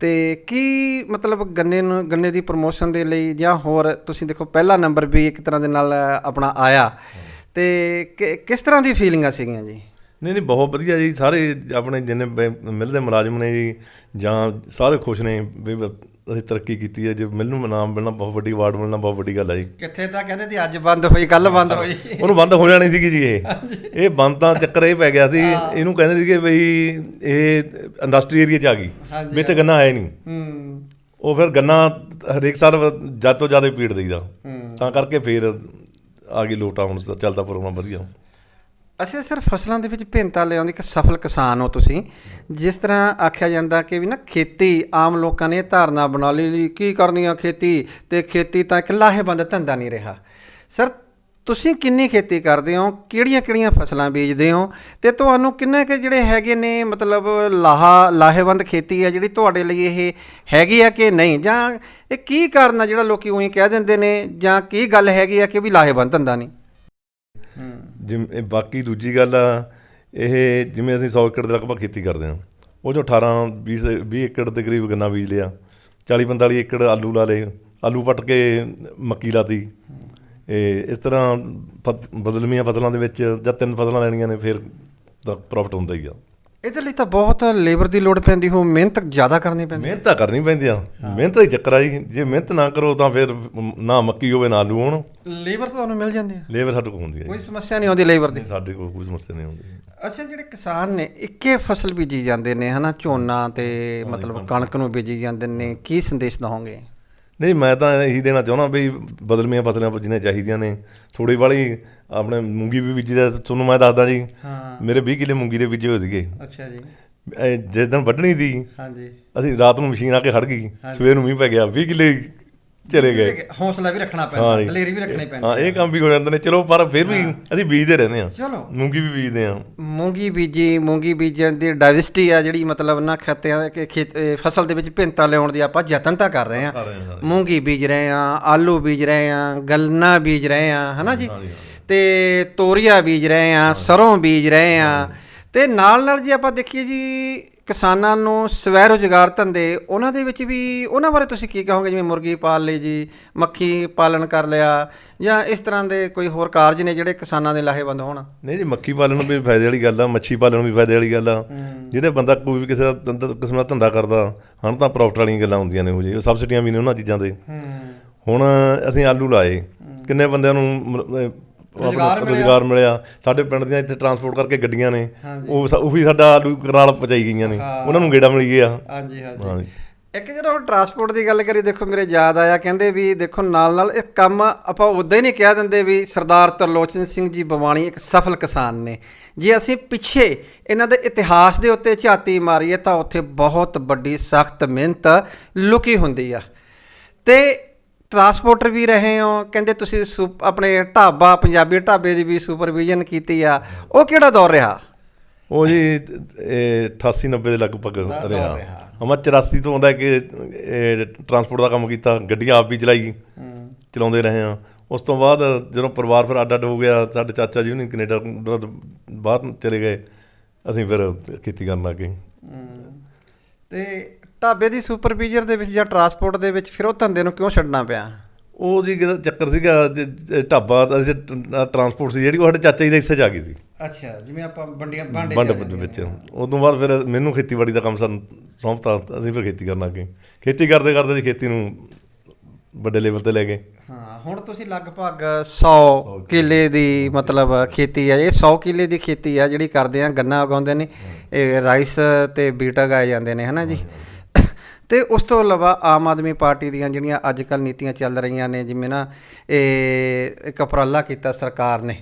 Speaker 1: ਤੇ ਕੀ ਮਤਲਬ ਗੰਨੇ ਨੂੰ ਗੰਨੇ ਦੀ ਪ੍ਰੋਮੋਸ਼ਨ ਦੇ ਲਈ ਜਾਂ ਹੋਰ ਤੁਸੀਂ ਦੇਖੋ ਪਹਿਲਾ ਨੰਬਰ ਵੀ ਇੱਕ ਤਰ੍ਹਾਂ ਦੇ ਨਾਲ ਆਪਣਾ ਆਇਆ। ਤੇ ਕਿਸ ਤਰ੍ਹਾਂ ਦੀ ਫੀਲਿੰਗਾਂ ਸੀਗੀਆਂ ਜੀ?
Speaker 2: ਨਹੀਂ ਨਹੀਂ ਬਹੁਤ ਵਧੀਆ ਜੀ। ਸਾਰੇ ਆਪਣੇ ਜਿੰਨੇ ਮਿਲਦੇ ਮੁਲਾਜ਼ਮ ਨੇ ਜੀ ਜਾਂ ਸਾਰੇ ਖੁਸ਼ ਨੇ ਵੀ ਅਸੀਂ ਤਰੱਕੀ ਕੀਤੀ ਹੈ। ਜੇ ਮੈਨੂੰ ਇਨਾਮ ਮਿਲਣਾ ਬਹੁਤ ਵੱਡੀ ਅਵਾਰਡ ਮਿਲਣਾ ਬਹੁਤ ਵੱਡੀ ਗੱਲ ਹੈ ਜੀ।
Speaker 1: ਕਿੱਥੇ ਤਾਂ ਕਹਿੰਦੇ ਸੀ ਅੱਜ ਬੰਦ ਹੋਈ ਕੱਲ ਬੰਦ ਹੋਈ।
Speaker 2: ਉਹਨੂੰ ਬੰਦ ਹੋ ਜਾਣੀ ਸੀਗੀ ਜੀ ਇਹ। ਇਹ ਬੰਦ ਤਾਂ ਚੱਕਰ ਇਹ ਪੈ ਗਿਆ ਸੀ। ਇਹਨੂੰ ਕਹਿੰਦੇ ਸੀਗੇ ਬਈ ਇਹ ਇੰਡਸਟਰੀ ਏਰੀਆ ਚ ਆ ਗਈ। ਵਿੱਚ ਗੰਨਾ ਹੈ ਨਹੀਂ।
Speaker 1: ਹੂੰ।
Speaker 2: ਉਹ ਫਿਰ ਗੰਨਾ ਹਰੇਕ ਸਾਲ ਜਦ ਤੋਂ ਜ਼ਿਆਦਾ ਪੀੜ ਦਈਦਾ। ਤਾਂ ਕਰਕੇ ਫਿਰ ਆ ਗਈ ਲੋਟਾ ਹੁਣ ਚੱਲਦਾ ਪ੍ਰੋਗਰਾਮ ਵਧੀਆ।
Speaker 1: ਅਸੀਂ ਸਿਰਫ ਫਸਲਾਂ ਦੇ ਵਿੱਚ ਭਿੰਨਤਾ ਲਿਆਉਂਦੀ ਇੱਕ ਸਫਲ ਕਿਸਾਨ ਹੋ ਤੁਸੀਂ। ਜਿਸ ਤਰ੍ਹਾਂ ਆਖਿਆ ਜਾਂਦਾ ਕਿ ਵੀ ਨਾ ਖੇਤੀ, ਆਮ ਲੋਕਾਂ ਨੇ ਧਾਰਨਾ ਬਣਾ ਲਈ ਕੀ ਕਰਨੀ ਆ ਖੇਤੀ ਤੇ ਖੇਤੀ ਤਾਂ ਇੱਕ ਲਾਹੇਵੰਦ ਧੰਦਾ ਨਹੀਂ ਰਿਹਾ। ਸਰ, ਤੁਸੀਂ ਕਿੰਨੀ ਖੇਤੀ ਕਰਦੇ ਹੋ? ਕਿਹੜੀਆਂ ਕਿਹੜੀਆਂ ਫਸਲਾਂ ਬੀਜਦੇ ਹੋ? ਤੇ ਤੁਹਾਨੂੰ ਕਿੰਨਾ ਕਿ ਜਿਹੜੇ ਹੈਗੇ ਨੇ ਮਤਲਬ ਲਾਹਾ, ਲਾਹੇਵੰਦ ਖੇਤੀ ਹੈ ਜਿਹੜੀ ਤੁਹਾਡੇ ਲਈ ਇਹ ਹੈਗੀ ਆ ਕਿ ਨਹੀਂ? ਜਾਂ ਇਹ ਕੀ ਕਾਰਨ ਆ ਜਿਹੜਾ ਲੋਕੀ ਉਹੀ ਕਹਿ ਦਿੰਦੇ ਨੇ? ਜਾਂ ਕੀ ਗੱਲ ਹੈਗੀ ਆ ਕਿ ਵੀ ਲਾਹੇਵੰਦ ਧੰਦਾ ਨਹੀਂ?
Speaker 2: ਜਿਵੇਂ ਬਾਕੀ ਦੂਜੀ ਗੱਲ ਆ, ਇਹ ਜਿਵੇਂ ਅਸੀਂ 100 ਏਕੜ ਦੇ ਲਗਭਗ ਖੇਤੀ ਕਰਦੇ ਹਾਂ, ਉਹ ਜੋ 18 20 20 ਏਕੜ ਦੇ ਕਰੀਬ ਗੰਨਾ ਬੀਜ ਲਿਆ 40 45 ਏਕੜ ਆਲੂ ਲਾ ਲਏ, ਆਲੂ ਪੱਟ ਕੇ ਮੱਕੀ ਲਾਤੀ ਇਹ ਇਸ ਤਰ੍ਹਾਂ ਫ- ਬਦਲਵੀਆਂ ਫਸਲਾਂ ਦੇ ਵਿੱਚ ਜਾਂ ਤਿੰਨ ਫਸਲਾਂ ਲੈਣੀਆਂ ਨੇ, ਫਿਰ ਤਾਂ ਪ੍ਰੋਫਿਟ ਹੁੰਦਾ ਹੀ ਆ।
Speaker 1: ਇਹਦੇ ਲਈ ਤਾਂ ਬਹੁਤ ਲੇਬਰ ਦੀ ਲੋੜ ਪੈਂਦੀ ਹੋ ਮਿਹਨਤ ਜ਼ਿਆਦਾ ਕਰਨੀ ਪੈਂਦੀ।
Speaker 2: ਮਿਹਨਤ ਤਾਂ ਕਰਨੀ ਪੈਂਦੀ ਆ। ਮਿਹਨਤ ਦਾ ਹੀ ਚੱਕਰ ਆ ਜੀ। ਮਿਹਨਤ ਨਾ ਕਰੋ ਤਾਂ ਫਿਰ ਨਾ ਮੱਕੀ ਹੋਵੇ ਨਾ ਆਲੂ ਹੋਣ।
Speaker 1: ਲੇਬਰ ਤਾਂ ਤੁਹਾਨੂੰ ਮਿਲ ਜਾਂਦੀ ਹੈ
Speaker 2: ਲੇਬਰ ਸਾਡੇ ਕੋਲ ਹੁੰਦੀ ਹੈ
Speaker 1: ਕੋਈ ਸਮੱਸਿਆ ਨਹੀਂ ਆਉਂਦੀ ਲੇਬਰ ਦੀ।
Speaker 2: ਸਾਡੇ ਕੋਲ ਕੋਈ ਸਮੱਸਿਆ ਨਹੀਂ ਆਉਂਦੀ।
Speaker 1: ਅੱਛਾ ਜਿਹੜੇ ਕਿਸਾਨ ਨੇ ਇੱਕੇ ਫਸਲ ਬੀਜੀ ਜਾਂਦੇ ਨੇ ਹਨਾ? ਝੋਨਾ ਤੇ ਮਤਲਬ ਕਣਕ ਨੂੰ ਬੀਜੀ ਜਾਂਦੇ ਨੇ ਕੀ ਸੰਦੇਸ਼ ਦਵੋਗੇ?
Speaker 2: ਨਹੀਂ ਮੈਂ ਤਾਂ ਇਹੀ ਦੇਣਾ ਚਾਹੁੰਦਾ ਵੀ ਬਦਲਮੀਆਂ ਫਸਲਾਂ ਬੀਜਣੀਆਂ ਚਾਹੀਦੀਆਂ ਨੇ ਥੋੜੀ ਵਾਲੀ ਆਪਣੇ ਮੂੰਗੀ ਵੀ ਬੀਜੀ ਦਾ ਤੁਹਾਨੂੰ ਮੈਂ ਦੱਸਦਾ ਜੀ
Speaker 1: ਹਾਂ।
Speaker 2: ਮੇਰੇ 20 ਕਿੱਲੇ ਮੂੰਗੀ ਦੇ ਬੀਜੇ ਹੋਏ ਸੀਗੇ।
Speaker 1: ਅੱਛਾ ਜੀ।
Speaker 2: ਜਿਸ ਦਿਨ ਵੱਢਣੀ ਦੀ
Speaker 1: ਹਾਂਜੀ।
Speaker 2: ਅਸੀਂ ਰਾਤ ਨੂੰ ਮਸ਼ੀਨ ਆ ਕੇ ਖੜ ਗਈ ਸਵੇਰ ਨੂੰ ਮੀਂਹ ਪੈ ਗਿਆ 20 ਕਿੱਲੇ ਚਲੇ ਗਏ।
Speaker 1: ਹੌਸਲਾ ਵੀ ਰੱਖਣਾ
Speaker 2: ਹਾਂ
Speaker 1: ਪੈਂਦਾ। ਦਲੇਰੀ ਵੀ ਰੱਖਣੀ ਪੈਂਦੀ
Speaker 2: ਹਾਂ ਇਹ ਕੰਮ ਵੀ ਹੋ ਜਾਂਦੇ ਨੇ। ਚਲੋ ਪਰ ਫਿਰ ਵੀ ਅਸੀਂ ਬੀਜਦੇ ਰਹਿੰਦੇ ਆ
Speaker 1: ਚਲੋ।
Speaker 2: ਮੂੰਗੀ ਵੀ ਬੀਜਦੇ ਆ
Speaker 1: ਮੂੰਗੀ ਬੀਜੀ ਮੂੰਗੀ ਬੀਜਣ ਦੀ ਡਾਇਵਰਸਿਟੀ ਆ ਜਿਹੜੀ ਮਤਲਬ ਨਾ ਖੇਤਿਆਂ ਕਿ ਫਸਲ ਦੇ ਵਿੱਚ ਭਿੰਨਤਾ ਲਿਆਉਣ ਦੀ ਆਪਾਂ ਯਤਨ ਤਾਂ ਕਰ ਰਹੇ ਆ
Speaker 2: ਹਾਂ
Speaker 1: ਮੂੰਗੀ ਬੀਜ ਰਹੇ ਆ ਆਲੂ ਬੀਜ ਰਹੇ ਆ ਗੰਨਾ ਬੀਜ ਰਹੇ ਆ ਹਨਾ ਜੀ? ਤੇ ਤੋਰੀਆ ਬੀਜ ਰਹੇ ਆ ਸਰੋਂ ਬੀਜ ਰਹੇ ਆ ਤੇ ਨਾਲ ਨਾਲ ਜੇ ਆਪਾਂ ਦੇਖੀਏ ਜੀ ਕਿਸਾਨਾਂ ਨੂੰ ਸਵੈ ਰੋਜ਼ਗਾਰ ਧੰਦੇ ਉਹਨਾਂ ਦੇ ਵਿੱਚ ਵੀ ਉਹਨਾਂ ਬਾਰੇ ਤੁਸੀਂ ਕੀ ਕਹੋਗੇ? ਜਿਵੇਂ ਮੁਰਗੀ ਪਾਲ ਲਈ ਜੀ ਮੱਖੀ ਪਾਲਣ ਕਰ ਲਿਆ ਜਾਂ ਇਸ ਤਰ੍ਹਾਂ ਦੇ ਕੋਈ ਹੋਰ ਕਾਰਜ ਨੇ ਜਿਹੜੇ ਕਿਸਾਨਾਂ ਦੇ ਲਾਹੇਵੰਦ ਹੋਣ?
Speaker 2: ਨਹੀਂ ਜੀ ਮੱਖੀ ਪਾਲਣ ਵੀ ਫਾਇਦੇ ਵਾਲੀ ਗੱਲ ਆ ਮੱਛੀ ਪਾਲਣ ਵੀ ਫਾਇਦੇ ਵਾਲੀ ਗੱਲ ਆ। ਜਿਹੜੇ ਬੰਦਾ ਕੋਈ ਵੀ ਕਿਸੇ ਦਾ ਧੰਦਾ- ਕਿਸਮ ਦਾ ਧੰਦਾ ਕਰਦਾ ਹਨ ਤਾਂ ਪ੍ਰੋਫਿਟ ਵਾਲੀਆਂ ਗੱਲਾਂ ਹੁੰਦੀਆਂ ਨੇ ਉਹ ਜੀ। ਸਬਸਿਡੀਆਂ ਵੀ ਨੇ ਉਹਨਾਂ ਚੀਜ਼ਾਂ ਦੇ। ਹੁਣ ਅਸੀਂ ਆਲੂ ਲਾਏ। ਕਿੰਨੇ ਬੰਦਿਆਂ ਨੂੰ ਰੁਜ਼ਗਾਰ ਮਿਲਿਆ। ਸਾਡੇ ਪਿੰਡ ਦੀਆਂ ਇੱਥੇ ਟਰਾਂਸਪੋਰਟ ਕਰਕੇ ਗੱਡੀਆਂ ਨੇ। ਉਹ ਉਹ ਵੀ ਸਾਡਾ ਆਲੂ ਕਰਨਾਲ ਪਹੁੰਚਾਈ ਗਈਆਂ ਨੇ। ਉਹਨਾਂ ਨੂੰ ਗੇੜਾ ਮਿਲ ਗਿਆ।
Speaker 1: ਹਾਂਜੀ ਹਾਂਜੀ। ਇੱਕ ਉਹ ਟਰਾਂਸਪੋਰਟ ਦੀ ਗੱਲ ਕਰੀ ਦੇਖੋ ਮੇਰੇ ਯਾਦ ਆਇਆ ਕਹਿੰਦੇ ਵੀ ਦੇਖੋ ਨਾਲ ਨਾਲ ਇਹ ਕੰਮ ਆਪਾਂ ਉਦਾਂ ਹੀ ਨਹੀਂ ਕਹਿ ਦਿੰਦੇ ਵੀ ਸਰਦਾਰ ਤਰਲੋਚਨ ਸਿੰਘ ਜੀ ਬਵਾਣੀ ਇੱਕ ਸਫਲ ਕਿਸਾਨ ਨੇ। ਜੇ ਅਸੀਂ ਪਿੱਛੇ ਇਹਨਾਂ ਦੇ ਇਤਿਹਾਸ ਦੇ ਉੱਤੇ ਝਾਤੀ ਮਾਰੀਏ ਤਾਂ ਉੱਥੇ ਬਹੁਤ ਵੱਡੀ ਸਖਤ ਮਿਹਨਤ ਲੁਕੀ ਹੁੰਦੀ ਆ। ਤੇ ਟਰਾਂਸਪੋਰਟਰ ਵੀ ਰਹੇ ਹੋ ਕਹਿੰਦੇ ਤੁਸੀਂ ਆਪਣੇ ਢਾਬਾ ਪੰਜਾਬੀ ਢਾਬੇ ਦੀ ਵੀ ਸੁਪਰਵਿਜ਼ਨ ਕੀਤੀ ਆ। ਉਹ ਕਿਹੜਾ ਦੌਰ ਰਿਹਾ?
Speaker 2: ਉਹ ਜੀ ਇਹ 88 90 ਦੇ ਲਗਭਗ ਰਿਹਾ। ਹਮਾ 84 ਤੋਂ ਆਉਂਦਾ ਕਿ ਇਹ ਟਰਾਂਸਪੋਰਟ ਦਾ ਕੰਮ ਕੀਤਾ ਗੱਡੀਆਂ ਆਪ ਵੀ ਚਲਾਈ ਚਲਾਉਂਦੇ ਰਹੇ ਆ ਉਸ ਤੋਂ ਬਾਅਦ ਜਦੋਂ ਪਰਿਵਾਰ ਫਿਰ ਅੱਡ ਅੱਡ ਹੋ ਗਿਆ ਸਾਡੇ ਚਾਚਾ ਜੀ ਉਹਨੇ ਕੈਨੇਡਾ ਬਾਹਰ ਚਲੇ ਗਏ। ਅਸੀਂ ਫਿਰ ਖੇਤੀ ਕਰਨ ਲੱਗ
Speaker 1: ਤੇ ਢਾਬੇ ਦੀ ਸੁਪਰਵਾਈਜ਼ਰ ਦੇ ਵਿੱਚ ਜਾਂ ਟਰਾਂਸਪੋਰਟ ਦੇ ਵਿੱਚ ਫਿਰ ਉਹ ਧੰਦੇ ਨੂੰ ਕਿਉਂ ਛੱਡਣਾ ਪਿਆ?
Speaker 2: ਉਹ ਜੀ ਚੱਕਰ ਸੀਗਾ ਜ- ਜ- ਢਾਬਾ ਅਸੀਂ ਟਰਾਂਸਪੋਰਟ ਸੀ ਜਿਹੜੀ ਉਹ ਸਾਡੇ ਚਾਚਾ ਜੀ ਦੇ ਹਿੱਸੇ ਚ ਆ ਗਈ ਸੀ।
Speaker 1: ਅੱਛਾ ਜਿਵੇਂ ਆਪਾਂ ਵੰਡੀਆਂ
Speaker 2: ਵੰਡ ਦੇ ਵਿੱਚ। ਉਦੋਂ ਬਾਅਦ ਫਿਰ ਮੈਨੂੰ ਖੇਤੀਬਾੜੀ ਦਾ ਕੰਮ ਸਾਨੂੰ ਸੌਂਪਤਾ ਅਸੀਂ ਫਿਰ ਖੇਤੀ ਕਰਨ ਲੱਗ ਗਏ। ਖੇਤੀ ਕਰਦੇ ਕਰਦੇ ਅਸੀਂ ਖੇਤੀ ਨੂੰ ਵੱਡੇ ਲੈਵਲ ਤੇ ਲੈ ਗਏ।
Speaker 1: ਹਾਂ ਹੁਣ ਤੁਸੀਂ ਲਗਭਗ 100 ਕਿੱਲੇ। ਦੀ ਮਤਲਬ ਖੇਤੀ ਆ ਇਹ 100 ਕਿੱਲੇ ਦੀ ਖੇਤੀ ਆ ਜਿਹੜੀ ਕਰਦੇ ਆ ਗੰਨਾ ਉਗਾਉਂਦੇ ਨੇ ਇਹ ਰਾਈਸ ਤੇ ਬੀਟ ਉਗਾਏ ਜਾਂਦੇ ਨੇ ਹਨਾ ਜੀ? ਤੇ ਉਸ ਤੋਂ ਇਲਾਵਾ ਆਮ ਆਦਮੀ ਪਾਰਟੀ ਦੀਆਂ ਜਿਹੜੀਆਂ ਅੱਜ ਕੱਲ ਨੀਤੀਆਂ ਚੱਲ ਰਹੀਆਂ ਨੇ ਜਿਵੇਂ ਨਾ ਇਹ ਇੱਕ ਉਪਰਾਲਾ ਕੀਤਾ ਸਰਕਾਰ ਨੇ।